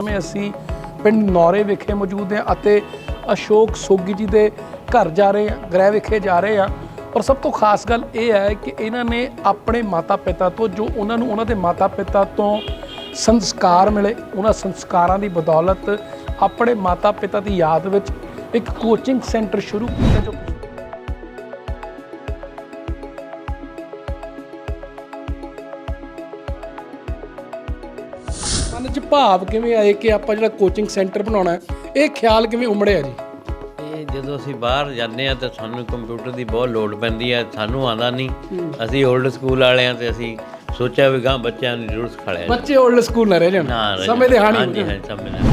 ਸਮੇਂ ਅਸੀਂ ਪਿੰਡ ਨੌਰੇ ਵਿਖੇ ਮੌਜੂਦ ਹਾਂ ਅਤੇ ਅਸ਼ੋਕ ਸੋਗੀ ਜੀ ਦੇ ਘਰ ਜਾ ਰਹੇ ਹਾਂ, ਗ੍ਰਹਿ ਵਿਖੇ ਜਾ ਰਹੇ ਹਾਂ। ਔਰ ਸਭ ਤੋਂ ਖਾਸ ਗੱਲ ਇਹ ਹੈ ਕਿ ਇਹਨਾਂ ਨੇ ਆਪਣੇ ਮਾਤਾ-ਪਿਤਾ ਤੋਂ, ਜੋ ਉਹਨਾਂ ਨੂੰ ਉਹਨਾਂ ਦੇ ਮਾਤਾ-ਪਿਤਾ ਤੋਂ ਸੰਸਕਾਰ ਮਿਲੇ, ਉਹਨਾਂ ਸੰਸਕਾਰਾਂ ਦੀ ਬਦੌਲਤ ਆਪਣੇ ਮਾਤਾ-ਪਿਤਾ ਦੀ ਯਾਦ ਵਿੱਚ ਇੱਕ ਕੋਚਿੰਗ ਸੈਂਟਰ ਸ਼ੁਰੂ ਕੀਤਾ ਜੋ ਭਾਵ ਕਿਵੇਂ ਆਏ ਕਿ ਆਪਾਂ ਜਿਹੜਾ ਕੋਚਿੰਗ ਸੈਂਟਰ ਬਣਾਉਣਾ ਹੈ ਇਹ ਖਿਆਲ ਕਿਵੇਂ ਉਮੜਿਆ ਜੀ? ਇਹ ਜਦੋਂ ਅਸੀਂ ਬਾਹਰ ਜਾਂਦੇ ਆ ਤਾਂ ਸਾਨੂੰ ਕੰਪਿਊਟਰ ਦੀ ਬਹੁਤ ਲੋੜ ਪੈਂਦੀ ਹੈ ਸਾਨੂੰ ਆਉਂਦਾ ਨਹੀਂ। ਅਸੀਂ 올ਡ ਸਕੂਲ ਵਾਲੇ ਆ ਤੇ ਅਸੀਂ ਸੋਚਿਆ ਵੀ ਗਾਂ ਬੱਚਿਆਂ ਨੂੰ ਜ਼ਰੂਰ ਸਿਖਾਇਆ। ਬੱਚੇ 올ਡ ਸਕੂਲ ਨਾ ਰਹਿ ਜਾਣ। ਸਮੇਂ ਦੇ। ਹਾਣੀ ਹਾਂਜੀ ਹਾਂ ਸਮੇਂ ਦੇ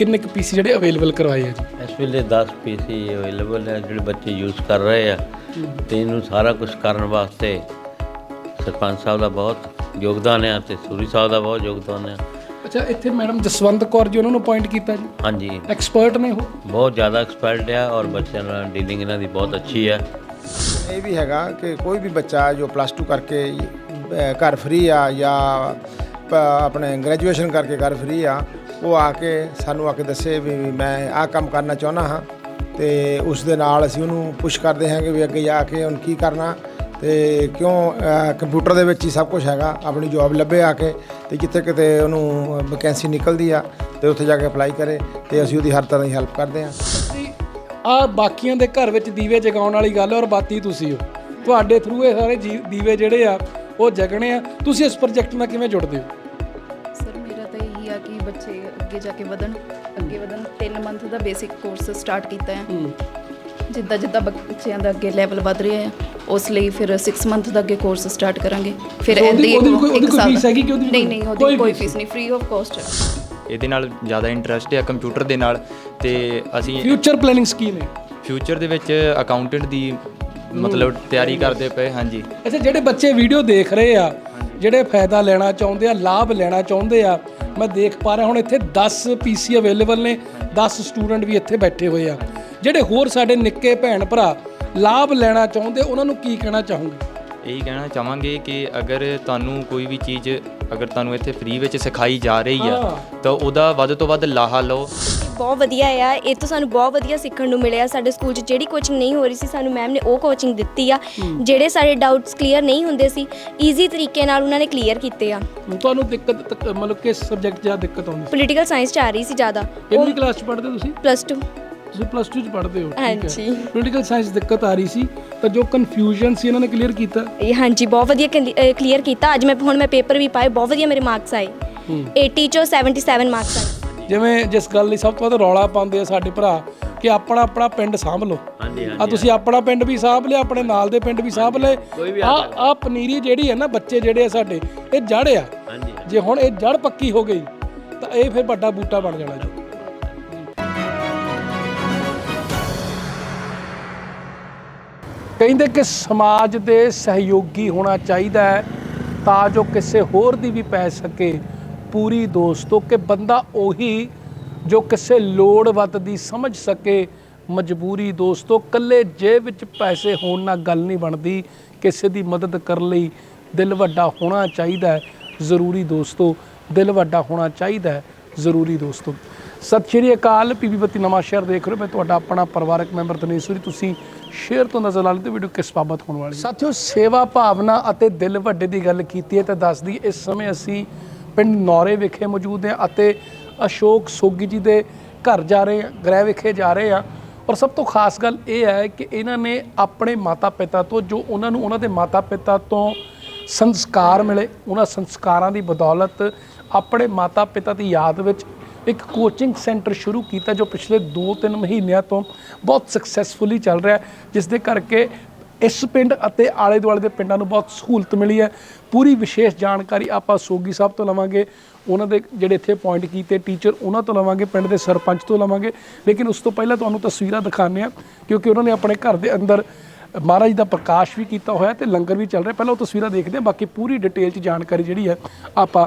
ਕਿੰਨੇ ਕੁ ਪੀਸੀ ਜਿਹੜੇ ਅਵੇਲੇਬਲ ਕਰਵਾਏ ਆ ਜੀ? ਇਸ ਵੇਲੇ 10 ਪੀਸੀ ਅਵੇਲੇਬਲ ਹੈ ਜਿਹੜੇ ਬੱਚੇ ਯੂਜ਼ ਕਰ ਰਹੇ ਆ। ਤੇ ਇਹਨੂੰ ਸਾਰਾ ਕੁਝ ਕਰਨ ਵਾਸਤੇ ਸਰਪੰਚ ਸਾਹਿਬ ਦਾ ਬਹੁਤ ਯੋਗਦਾਨ ਹੈ ਤੇ ਸੂਰੀ ਸਾਹਿਬ ਦਾ ਬਹੁਤ ਯੋਗਦਾਨ ਹੈ ਅੱਛਾ ਇੱਥੇ ਮੈਡਮ ਜਸਵੰਤ ਕੌਰ ਜੀ ਉਹਨਾਂ ਨੂੰ ਅਪਾਇੰਟ ਕੀਤਾ ਜੀ? ਹਾਂਜੀ। ਐਕਸਪਰਟ ਨੇ ਉਹ? ਬਹੁਤ ਜ਼ਿਆਦਾ ਐਕਸਪਰਟ ਹੈ ਔਰ ਬੱਚਿਆਂ ਨਾਲ ਡੀਲਿੰਗ ਇਹਨਾਂ ਦੀ ਬਹੁਤ ਅੱਛੀ ਹੈ ਇਹ ਵੀ ਹੈਗਾ ਕਿ ਕੋਈ ਵੀ ਬੱਚਾ ਜੋ ਪਲੱਸ 2 ਕਰਕੇ ਘਰ ਫ੍ਰੀ ਆ ਜਾਂ ਆਪਣੇ ਗ੍ਰੈਜੂਏਸ਼ਨ ਕਰਕੇ ਘਰ ਫ੍ਰੀ ਆ ਉਹ ਆ ਕੇ ਸਾਨੂੰ ਆ ਕੇ ਦੱਸੇ ਵੀ ਮੈਂ ਆਹ ਕੰਮ ਕਰਨਾ ਚਾਹੁੰਦਾ ਹਾਂ ਤੇ ਉਸ ਦੇ ਨਾਲ ਅਸੀਂ ਉਹਨੂੰ ਪੁਸ਼ ਕਰਦੇ ਹਾਂ ਕਿ ਵੀ ਅੱਗੇ ਜਾ ਕੇ ਹੁਣ ਕੀ ਕਰਨਾ ਤੇ ਕਿਉਂ ਕੰਪਿਊਟਰ ਦੇ ਵਿੱਚ ਹੀ ਸਭ ਕੁਝ ਹੈਗਾ, ਆਪਣੀ ਜੌਬ ਲੱਭੇ ਆ ਕੇ ਤੇ ਜਿੱਥੇ ਕਿਤੇ ਉਹਨੂੰ ਵੈਕੈਂਸੀ ਨਿਕਲਦੀ ਆ ਤੇ ਉੱਥੇ ਜਾ ਕੇ ਅਪਲਾਈ ਕਰੇ ਤੇ ਅਸੀਂ ਉਹਦੀ ਹਰ ਤਰ੍ਹਾਂ ਦੀ ਹੈਲਪ ਕਰਦੇ ਹਾਂ। ਆ ਬਾਕੀਆਂ ਦੇ ਘਰ ਵਿੱਚ ਦੀਵੇ ਜਗਾਉਣ ਵਾਲੀ ਗੱਲ ਔਰ ਬਾਤੀ ਤੁਸੀਂ ਹੋ। ਤੁਹਾਡੇ ਥਰੂ ਇਹ ਸਾਰੇ ਜੀ- ਦੀਵੇ ਜਿਹੜੇ ਆ, ਉਹ ਜਗਣੇ ਆ। ਤੁਸੀਂ ਇਸ ਪ੍ਰੋਜੈਕਟ ਨਾਲ ਕਿਵੇਂ ਜੁੜਦੇ ਹੋ? ਅੱਗੇ ਜਾ ਕੇ ਵਧਣ ਅੱਗੇ ਵਧਣ। 3 ਮੰਥ ਦਾ ਬੇਸਿਕ ਕੋਰਸ ਸਟਾਰਟ ਕੀਤਾ ਹੈ। ਜਿੱਦਾਂ ਜਿੱਦਾਂ ਬੱਚਿਆਂ ਦਾ ਅੱਗੇ ਲੈਵਲ ਵਧ ਰਿਹਾ ਹੈ ਉਸ ਲਈ ਫਿਰ 6 ਮੰਥ ਦਾ ਅੱਗੇ ਕੋਰਸ ਸਟਾਰਟ ਕਰਾਂਗੇ। ਫਿਰ ਇਹਦੀ ਇੱਕ ਸਾਲ ਫੀਸ ਹੈਗੀ ਕਿ ਉਹਦੀ ਨਹੀਂ ਨਹੀਂ ਕੋਈ ਉਹਦੀ ਕੋਈ ਫੀਸ ਫੀਸ ਨਹੀਂ। ਫ੍ਰੀ ਆਫ ਕਾਸਟ ਹੈ। ਇਹਦੇ ਨਾਲ ਜ਼ਿਆਦਾ ਇੰਟਰਸਟ ਹੈ ਕੰਪਿਊਟਰ ਦੇ ਨਾਲ ਤੇ ਅਸੀਂ ਫਿਊਚਰ ਪਲੈਨਿੰਗ ਸਕੀਮ ਹੈ। ਫਿਊਚਰ ਦੇ ਵਿੱਚ ਅਕਾਊਂਟੈਂਟ ਦੀ ਮਤਲਬ ਤਿਆਰੀ ਕਰਦੇ ਪਏ ਹਾਂਜੀ। ਅੱਛਾ ਜਿਹੜੇ ਬੱਚੇ ਵੀਡੀਓ ਦੇਖ ਰਹੇ ਆ ਜਿਹੜੇ ਫਾਇਦਾ ਲੈਣਾ ਚਾਹੁੰਦੇ ਆ ਲਾਭ ਲੈਣਾ ਚਾਹੁੰਦੇ ਆ ਮੈਂ ਦੇਖ ਪਾ ਰਿਹਾ, ਹੁਣ ਇੱਥੇ 10 ਪੀਸੀ ਅਵੇਲੇਬਲ ਨੇ 10 ਸਟੂਡੈਂਟ ਵੀ ਇੱਥੇ ਬੈਠੇ ਹੋਏ ਆ। ਜਿਹੜੇ ਹੋਰ ਸਾਡੇ ਨਿੱਕੇ ਭੈਣ ਭਰਾ ਲਾਭ ਲੈਣਾ ਚਾਹੁੰਦੇ, ਉਹਨਾਂ ਨੂੰ ਕੀ ਕਹਿਣਾ ਚਾਹੋਗੇ? ਇਹੀ ਕਹਿਣਾ ਚਾਹਾਂਗੇ ਕਿ ਅਗਰ ਤੁਹਾਨੂੰ ਕੋਈ ਵੀ ਚੀਜ਼ ਅਗਰ ਤੁਹਾਨੂੰ ਇੱਥੇ ਫ੍ਰੀ ਵਿੱਚ ਸਿਖਾਈ ਜਾ ਰਹੀ ਆ। ਤਾਂ ਉਹਦਾ ਵੱਧ ਤੋਂ ਵੱਧ ਲਾਹਾ ਲਓ। ਬਹੁਤ ਵਧੀਆ ਆ ਇਹ ਤੋਂ ਸਾਨੂੰ ਬਹੁਤ ਵਧੀਆ ਸਿੱਖਣ ਨੂੰ ਮਿਲਿਆ। ਸਾਡੇ ਸਕੂਲ 'ਚ ਜਿਹੜੀ ਕੋਚਿੰਗ ਨਹੀਂ ਹੋ ਰਹੀ ਸੀ ਸਾਨੂੰ ਮੈਮ ਨੇ ਉਹ ਕੋਚਿੰਗ ਦਿੱਤੀ ਆ ਜਿਹੜੇ ਸਾਡੇ ਡਾਊਟਸ ਕਲੀਅਰ ਨਹੀਂ ਹੁੰਦੇ ਸੀ ਈਜ਼ੀ ਤਰੀਕੇ ਨਾਲ ਉਹਨਾਂ ਨੇ ਕਲੀਅਰ ਕੀਤੇ ਆ। ਤੁਹਾਨੂੰ ਦਿੱਕਤ ਤੱਕ- ਮਤਲਬ ਕਿਸ ਸਬਜੈਕਟ 'ਚ ਜ਼ਿਆਦਾ ਦਿੱਕਤ ਆਉਂਦੀ ਸੀ? ਪੋਲੀਟੀਕਲ ਸਾਇੰਸ 'ਚ ਆ ਰਹੀ ਸੀ ਜ਼ਿਆਦਾ। ਕਿੰਨੀ ਕਲਾਸ 'ਚ ਪੜ੍ਹਦੇ ਤੁਸੀਂ? ਪਲੱਸ 2 ਤੁਸੀਂ ਪਲੱਸ 2 'ਚ ਪੜ੍ਹਦੇ ਹੋ ਹਾਂਜੀ। ਪੋਲੀਟੀਕਲ ਸਾਇੰਸ ਦਿੱਕਤ ਆ ਰਹੀ ਸੀ ਤਾਂ ਜੋ ਕਨਫਿਊਜ਼ਨ ਸੀ ਇਹਨਾਂ ਨੇ ਕਲੀਅਰ ਕੀਤਾ? ਇਹ ਹਾਂਜੀ ਬਹੁਤ ਵਧੀਆ ਕਲੀਅਰ ਕੀਤਾ। ਅੱਜ ਮੈਂ ਹੁਣ ਮੈਂ ਪੇਪਰ ਵੀ ਪਾਏ ਬਹੁਤ ਵਧੀਆ ਮੇਰੇ ਮਾਰਕਸ ਆਏ। 80 ਚੋਂ 77 ਮਾਰਕਸ ਆਏ। ਜਿਵੇਂ ਜਿਸ ਗੱਲ ਲਈ ਸਭ ਤੋਂ ਵੱਧ ਰੌਲਾ ਪਾਉਂਦੇ ਆ ਸਾਡੇ ਭਰਾ ਕਿ ਆਪਣਾ ਆਪਣਾ ਪਿੰਡ ਸਾਂਭ ਲਓ। ਹਾਂਜੀ ਆ ਤੁਸੀਂ ਆਪਣਾ ਪਿੰਡ ਵੀ ਸਾਂਭ ਲਿਆ ਆਪਣੇ ਨਾਲ ਦੇ ਪਿੰਡ ਵੀ ਸਾਂਭ ਲਏ। ਆ ਆ ਪਨੀਰੀ ਜਿਹੜੀ ਹੈ ਨਾ ਬੱਚੇ ਜਿਹੜੇ ਆ ਸਾਡੇ ਇਹ ਜੜ ਆ। ਹਾਂਜੀ ਜੇ ਹੁਣ ਇਹ ਜੜ ਪੱਕੀ ਹੋ ਗਈ ਤਾਂ ਇਹ ਫਿਰ ਵੱਡਾ ਬੂਟਾ ਬਣ ਜਾਣਾ ਜੀ। ਕਹਿੰਦੇ ਕਿ ਸਮਾਜ ਦੇ ਸਹਿਯੋਗੀ ਹੋਣਾ ਚਾਹੀਦਾ ਹੈ ਤਾਂ ਜੋ ਕਿਸੇ ਹੋਰ ਦੀ ਵੀ ਪੈ ਸਕੇ ਪੂਰੀ ਦੋਸਤੋ ਕਿ ਬੰਦਾ ਉਹੀ ਜੋ ਕਿਸੇ ਲੋੜਵੰਦ ਦੀ ਸਮਝ ਸਕੇ, ਮਜਬੂਰੀ ਦੋਸਤੋ ਕੱਲੇ ਜੇਬ ਵਿੱਚ ਪੈਸੇ ਹੋਣ ਨਾਲ ਗੱਲ ਨਹੀਂ ਬਣਦੀ, ਕਿਸੇ ਦੀ ਮਦਦ ਕਰਨ ਲਈ ਦਿਲ ਵੱਡਾ ਹੋਣਾ ਚਾਹੀਦਾ ਹੈ। ਜ਼ਰੂਰੀ ਦੋਸਤੋ ਦਿਲ ਵੱਡਾ ਹੋਣਾ ਚਾਹੀਦਾ ਹੈ। ਜ਼ਰੂਰੀ ਦੋਸਤੋ ਸਤਿ ਸ਼੍ਰੀ ਅਕਾਲ ਪੀਬੀ ਬੱਤੀ ਨਵਾਂ ਸ਼ਹਿਰ ਦੇਖ ਰਹੇ ਹੋ। ਮੈਂ ਤੁਹਾਡਾ ਆਪਣਾ ਪਰਿਵਾਰਕ ਮੈਂਬਰ ਤਨੇਸ਼ਵਰੀ ਤੁਸੀਂ ਸ਼ੇਅਰ ਤੋਂ ਨਜ਼ਰ ਲਾ ਲੈਂਦੇ ਵੀਡੀਓ ਕਿਸ ਬਾਬਤ ਹੋਣ ਵਾਲੀ ਹੈ। ਸਾਥੀਓ, ਸੇਵਾ ਭਾਵਨਾ ਅਤੇ ਦਿਲ ਵੱਡੇ ਦੀ ਗੱਲ ਕੀਤੀ ਹੈ ਤਾਂ ਦੱਸਦੀ ਇਸ ਸਮੇਂ ਅਸੀਂ ਪਿੰਡ ਨੌਰੇ ਵਿਖੇ ਮੌਜੂਦ ਹਾਂ ਅਤੇ ਅਸ਼ੋਕ ਸੋਗੀ ਜੀ ਦੇ ਘਰ ਜਾ ਰਹੇ ਹਾਂ, ਗ੍ਰਹਿ ਵਿਖੇ ਜਾ ਰਹੇ ਹਾਂ ਔਰ ਸਭ ਤੋਂ ਖਾਸ ਗੱਲ ਇਹ ਹੈ ਕਿ ਇਹਨਾਂ ਨੇ ਆਪਣੇ ਮਾਤਾ-ਪਿਤਾ ਤੋਂ, ਜੋ ਉਹਨਾਂ ਨੂੰ ਉਹਨਾਂ ਦੇ ਮਾਤਾ-ਪਿਤਾ ਤੋਂ ਸੰਸਕਾਰ ਮਿਲੇ, ਉਹਨਾਂ ਸੰਸਕਾਰਾਂ ਦੀ ਬਦੌਲਤ ਆਪਣੇ ਮਾਤਾ-ਪਿਤਾ ਦੀ ਯਾਦ ਵਿੱਚ ਇੱਕ ਕੋਚਿੰਗ ਸੈਂਟਰ ਸ਼ੁਰੂ ਕੀਤਾ ਜੋ ਪਿਛਲੇ 2-3 ਮਹੀਨਿਆਂ ਤੋਂ ਬਹੁਤ ਸਕਸੈਸਫੁਲੀ ਚੱਲ ਰਿਹਾ ਹੈ, ਜਿਸ ਦੇ ਕਰਕੇ ਇਸ ਪਿੰਡ ਅਤੇ ਆਲੇ ਦੁਆਲੇ ਦੇ ਪਿੰਡਾਂ ਨੂੰ ਬਹੁਤ ਸਹੂਲਤ ਮਿਲੀ ਹੈ। ਪੂਰੀ ਵਿਸ਼ੇਸ਼ ਜਾਣਕਾਰੀ ਆਪਾਂ ਸੋਗੀ ਸਾਹਿਬ ਤੋਂ ਲਵਾਂਗੇ। ਉਹਨਾਂ ਦੇ ਜਿਹੜੇ ਇੱਥੇ ਪੁਆਇੰਟ ਕੀਤੇ ਟੀਚਰ ਉਹਨਾਂ ਤੋਂ ਲਵਾਂਗੇ, ਪਿੰਡ ਦੇ ਸਰਪੰਚ ਤੋਂ ਲਵਾਂਗੇ। ਲੇਕਿਨ ਉਸ ਤੋਂ ਪਹਿਲਾਂ ਤੁਹਾਨੂੰ ਤਸਵੀਰਾਂ ਦਿਖਾਉਂਦੇ ਆ ਕਿਉਂਕਿ ਉਹਨਾਂ ਨੇ ਆਪਣੇ ਘਰ ਦੇ ਅੰਦਰ ਮਹਾਰਾਜ ਦਾ ਪ੍ਰਕਾਸ਼ ਵੀ ਕੀਤਾ ਹੋਇਆ ਤੇ ਲੰਗਰ ਵੀ ਚੱਲ ਰਿਹਾ। ਪਹਿਲਾਂ ਉਹ ਤਸਵੀਰਾਂ ਦੇਖਦੇ ਹਾਂ, ਬਾਕੀ ਪੂਰੀ ਡਿਟੇਲ 'ਚ ਜਾਣਕਾਰੀ ਜਿਹੜੀ ਹੈ ਆਪਾਂ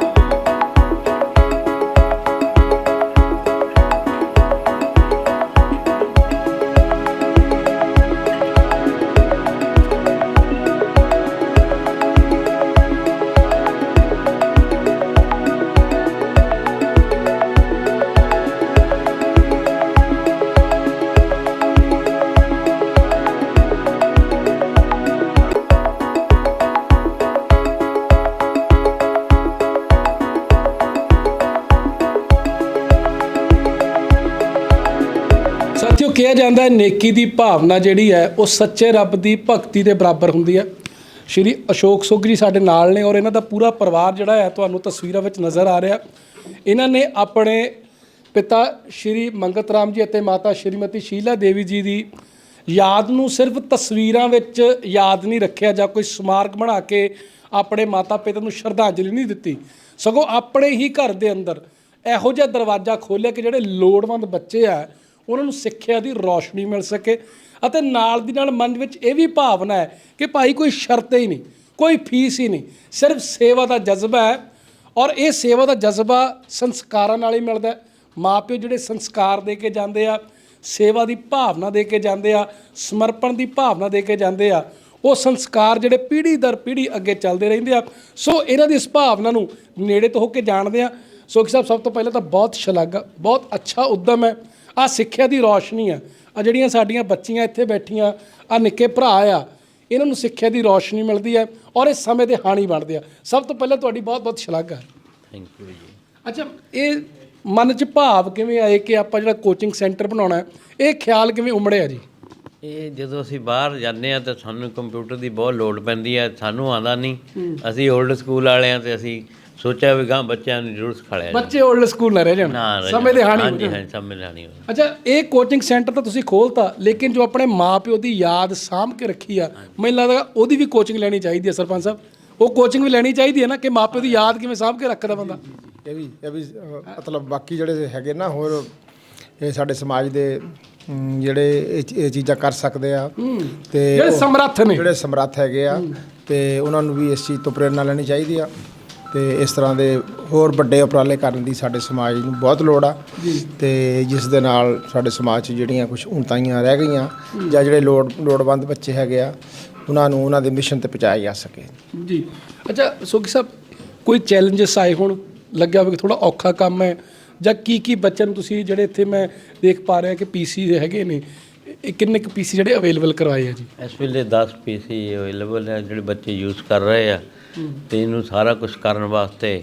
ਕਿਹਾ ਨੇਕੀ ਦੀ ਭਾਵਨਾ ਜਿਹੜੀ ਹੈ, ਉਹ ਸੱਚੇ ਰੱਬ ਦੀ ਭਗਤੀ ਦੇ ਬਰਾਬਰ ਹੁੰਦੀ ਹੈ। ਸ਼੍ਰੀ ਅਸ਼ੋਕ ਸੁਗ ਜੀ ਸਾਡੇ ਨਾਲ ਨੇ ਔਰ ਇਹਨਾਂ ਦਾ ਪੂਰਾ ਪਰਿਵਾਰ ਜਿਹੜਾ ਹੈ, ਤੁਹਾਨੂੰ ਤਸਵੀਰਾਂ ਵਿੱਚ ਨਜ਼ਰ ਆ ਰਿਹਾ। ਇਹਨਾਂ ਨੇ ਆਪਣੇ ਪਿਤਾ ਸ਼੍ਰੀ ਮੰਗਤ ਰਾਮ ਜੀ ਅਤੇ ਮਾਤਾ ਸ਼੍ਰੀਮਤੀ ਸ਼ੀਲਾ ਦੇਵੀ ਜੀ ਦੀ ਯਾਦ ਨੂੰ ਸਿਰਫ ਤਸਵੀਰਾਂ ਵਿੱਚ ਯਾਦ ਨਹੀਂ ਰੱਖਿਆ ਜਾਂ ਕੋਈ ਸਮਾਰਕ ਬਣਾ ਕੇ ਆਪਣੇ ਮਾਤਾ ਪਿਤਾ ਨੂੰ ਸ਼ਰਧਾਂਜਲੀ ਨਹੀਂ ਦਿੱਤੀ। ਸਗੋਂ ਆਪਣੇ ਹੀ ਘਰ ਦੇ ਅੰਦਰ ਇਹੋ ਜਿਹਾ ਦਰਵਾਜ਼ਾ ਖੋਲ੍ਹਿਆ ਕਿ ਜਿਹੜੇ ਲੋੜਵੰਦ ਬੱਚੇ ਆ ਉਹਨਾਂ ਨੂੰ ਸਿੱਖਿਆ ਦੀ ਰੌਸ਼ਨੀ ਮਿਲ ਸਕੇ ਅਤੇ ਨਾਲ ਦੀ ਨਾਲ ਮਨ ਵਿੱਚ ਇਹ ਵੀ ਭਾਵਨਾ ਹੈ ਕਿ ਭਾਈ ਕੋਈ ਸ਼ਰਤ ਹੀ ਨਹੀਂ, ਕੋਈ ਫੀਸ ਹੀ ਨਹੀਂ, ਸਿਰਫ ਸੇਵਾ ਦਾ ਜਜ਼ਬਾ ਹੈ ਔਰ ਇਹ ਸੇਵਾ ਦਾ ਜਜ਼ਬਾ ਸੰਸਕਾਰਾਂ ਨਾਲ ਹੀ ਮਿਲਦਾ ਹੈ। ਮਾਪਿਓ ਜਿਹੜੇ ਸੰਸਕਾਰ ਦੇ ਕੇ ਜਾਂਦੇ ਆ, ਸੇਵਾ ਦੀ ਭਾਵਨਾ ਦੇ ਕੇ ਜਾਂਦੇ ਆ, ਸਮਰਪਣ ਦੀ ਭਾਵਨਾ ਦੇ ਕੇ ਜਾਂਦੇ ਆ, ਉਹ ਸੰਸਕਾਰ ਜਿਹੜੇ ਪੀੜ੍ਹੀ ਦਰ ਪੀੜ੍ਹੀ ਅੱਗੇ ਚੱਲਦੇ ਰਹਿੰਦੇ ਆ। ਸੋ ਇਹਨਾਂ ਦੀ ਇਸ ਭਾਵਨਾ ਨੂੰ ਨੇੜੇ ਤੋਂ ਹੋ ਕੇ ਜਾਣਦੇ ਆ। ਸੋਖੀ ਸਾਹਿਬ ਸਭ ਤੋਂ ਪਹਿਲਾਂ ਤਾਂ ਬਹੁਤ ਸ਼ਲਾਘਾ, ਬਹੁਤ ਅੱਛਾ ਉਦਮ ਹੈ। ਆ ਸਿੱਖਿਆ ਦੀ ਰੌਸ਼ਨੀ ਆ। ਆ ਜਿਹੜੀਆਂ ਸਾਡੀਆਂ ਬੱਚੀਆਂ ਇੱਥੇ ਬੈਠੀਆਂ ਆ ਨਿੱਕੇ ਭਰਾ ਆ ਇਹਨਾਂ ਨੂੰ ਸਿੱਖਿਆ ਦੀ ਰੌਸ਼ਨੀ ਮਿਲਦੀ ਹੈ ਔਰ ਇਸ ਸਮੇਂ ਦੇ ਹਾਣੀ ਬਣਦੇ ਆ। ਸਭ ਤੋਂ ਪਹਿਲਾਂ ਤੁਹਾਡੀ ਬਹੁਤ ਬਹੁਤ ਸ਼ਲਾਘਾ। ਥੈਂਕ ਯੂ ਜੀ। ਅੱਛਾ ਇਹ ਮਨ 'ਚ ਭਾਵ ਕਿਵੇਂ ਆਏ ਕਿ ਆਪਾਂ ਜਿਹੜਾ ਕੋਚਿੰਗ ਸੈਂਟਰ ਬਣਾਉਣਾ ਹੈ ਇਹ ਖਿਆਲ ਕਿਵੇਂ ਉਮੜਿਆ ਜੀ? ਇਹ ਜਦੋਂ ਅਸੀਂ ਬਾਹਰ ਜਾਂਦੇ ਆ ਤਾਂ ਸਾਨੂੰ ਕੰਪਿਊਟਰ ਦੀ ਬਹੁਤ ਲੋੜ ਪੈਂਦੀ ਹੈ। ਸਾਨੂੰ ਆਉਂਦਾ ਨਹੀਂ। ਅਸੀਂ 올ਡ ਸਕੂਲ ਵਾਲੇ ਆ ਤੇ ਅਸੀਂ ਸੋਚਿਆ ਵੀ ਗਾਂ ਬੱਚਿਆਂ ਨੂੰ ਜ਼ਰੂਰ ਸਿਖਾਇਆ ਜਾਵੇ। ਬੱਚੇ 올ਡ ਸਕੂਲ ਨਾ ਰਹਿ ਜਾਣ। ਨਾ ਰਹਿ ਸਮੇਂ ਦੇ ਹਾਣੀ ਹੋ ਹਾਂਜੀ ਜਾਣ। ਹਾਂਜੀ ਸਮੇਂ ਦੇ ਹਾਣੀ ਹੋ। ਅੱਛਾ ਇਹ ਕੋਚਿੰਗ ਸੈਂਟਰ ਤਾਂ ਤੁਸੀਂ ਖੋਲਤਾ ਲੇਕਿਨ ਜੋ ਆਪਣੇ ਮਾਪਿਓ ਦੀ ਯਾਦ ਸਾਂਭ ਕੇ ਰੱਖੀ ਆ ਮੈਨੂੰ ਲੱਗਦਾ ਉਹਦੀ ਵੀ ਕੋਚਿੰਗ ਲੈਣੀ ਚਾਹੀਦੀ ਹੈ ਸਰਪੰਚ ਸਾਹਿਬ। ਉਹ ਕੋਚਿੰਗ ਵੀ ਲੈਣੀ ਚਾਹੀਦੀ ਹੈ ਨਾ ਕਿ ਮਾਪਿਓ ਦੀ ਯਾਦ ਕਿਵੇਂ ਸਾਂਭ ਕੇ ਰੱਖਦਾ ਬੰਦਾ? ਇਹ ਵੀ ਇਹ ਵੀ ਅਹ, ਮਤਲਬ ਬਾਕੀ ਜਿਹੜੇ ਹੈਗੇ ਨਾ ਹੋਰ ਇਹ ਸਾਡੇ ਸਮਾਜ ਦੇ ਅਮ, ਜਿਹੜੇ ਇਹ ਚ- ਇਹ ਚੀਜ਼ਾਂ ਕਰ ਸਕਦੇ ਆ। ਤੇ ਜਿਹੜੇ ਉਹ- ਸਮਰੱਥ ਨੇ। ਜਿਹੜੇ ਸਮਰੱਥ ਹੈਗੇ ਆ ਤੇ ਉਹਨਾਂ ਨੂੰ ਵੀ ਇਸ ਚੀਜ਼ ਤੋਂ ਪ੍ਰੇਰਣਾ ਲੈਣੀ ਚਾਹੀਦੀ ਆ। ਤੇ ਇਸ ਤਰ੍ਹਾਂ ਦੇ ਹੋਰ ਵੱਡੇ ਉਪਰਾਲੇ ਕਰਨ ਦੀ ਸਾਡੇ ਸਮਾਜ ਨੂੰ ਬਹੁਤ ਲੋੜ ਆ। ਤੇ ਜਿਸ ਦੇ ਨਾਲ ਸਾਡੇ ਸਮਾਜ 'ਚ ਜਿਹੜੀਆਂ ਕੁਝ ਉਣਤਾਈਆਂ ਰਹਿ ਗਈਆਂ ਜਾਂ ਜਿਹੜੇ ਲੋੜ ਲੋੜਵੰਦ ਬੱਚੇ ਹੈਗੇ ਆ ਉਹਨਾਂ ਨੂੰ ਉਹਨਾਂ ਦੇ ਮਿਸ਼ਨ ਤੇ ਪਹੁੰਚਾਇਆ ਜਾ ਸਕੇ। ਜੀ। ਅੱਛਾ ਸੋਖੀ ਸਾਹਿਬ ਕੋਈ ਚੈਲੰਜਸ ਆਏ ਹੁਣ? ਲੱਗਿਆ ਹੋਵੇ ਕਿ ਥੋੜਾ ਔਖਾ ਕੰਮ ਹੈ ਜਾਂ ਕੀ ਕੀ ਬੱਚਿਆਂ ਨੂੰ ਤੁਸੀਂ ਜਿਹੜੇ ਇੱਥੇ ਮੈਂ ਦੇਖ ਪਾ ਰਿਹਾ ਕਿ ਪੀਸੀ ਹੈਗੇ ਨੇ ਇਹ ਕਿੰਨੇ ਕੁ ਪੀਸੀ ਜਿਹੜੇ ਅਵੇਲੇਬਲ ਕਰਵਾਏ ਆ ਜੀ? ਇਸ ਵੇਲੇ 10 ਪੀਸੀ ਅਵੇਲੇਬਲ ਹੈ ਜਿਹੜੇ ਬੱਚੇ ਯੂਜ਼ ਕਰ ਰਹੇ ਆ। ਤੇ ਇਹਨੂੰ ਸਾਰਾ ਕੁਝ ਕਰਨ ਵਾਸਤੇ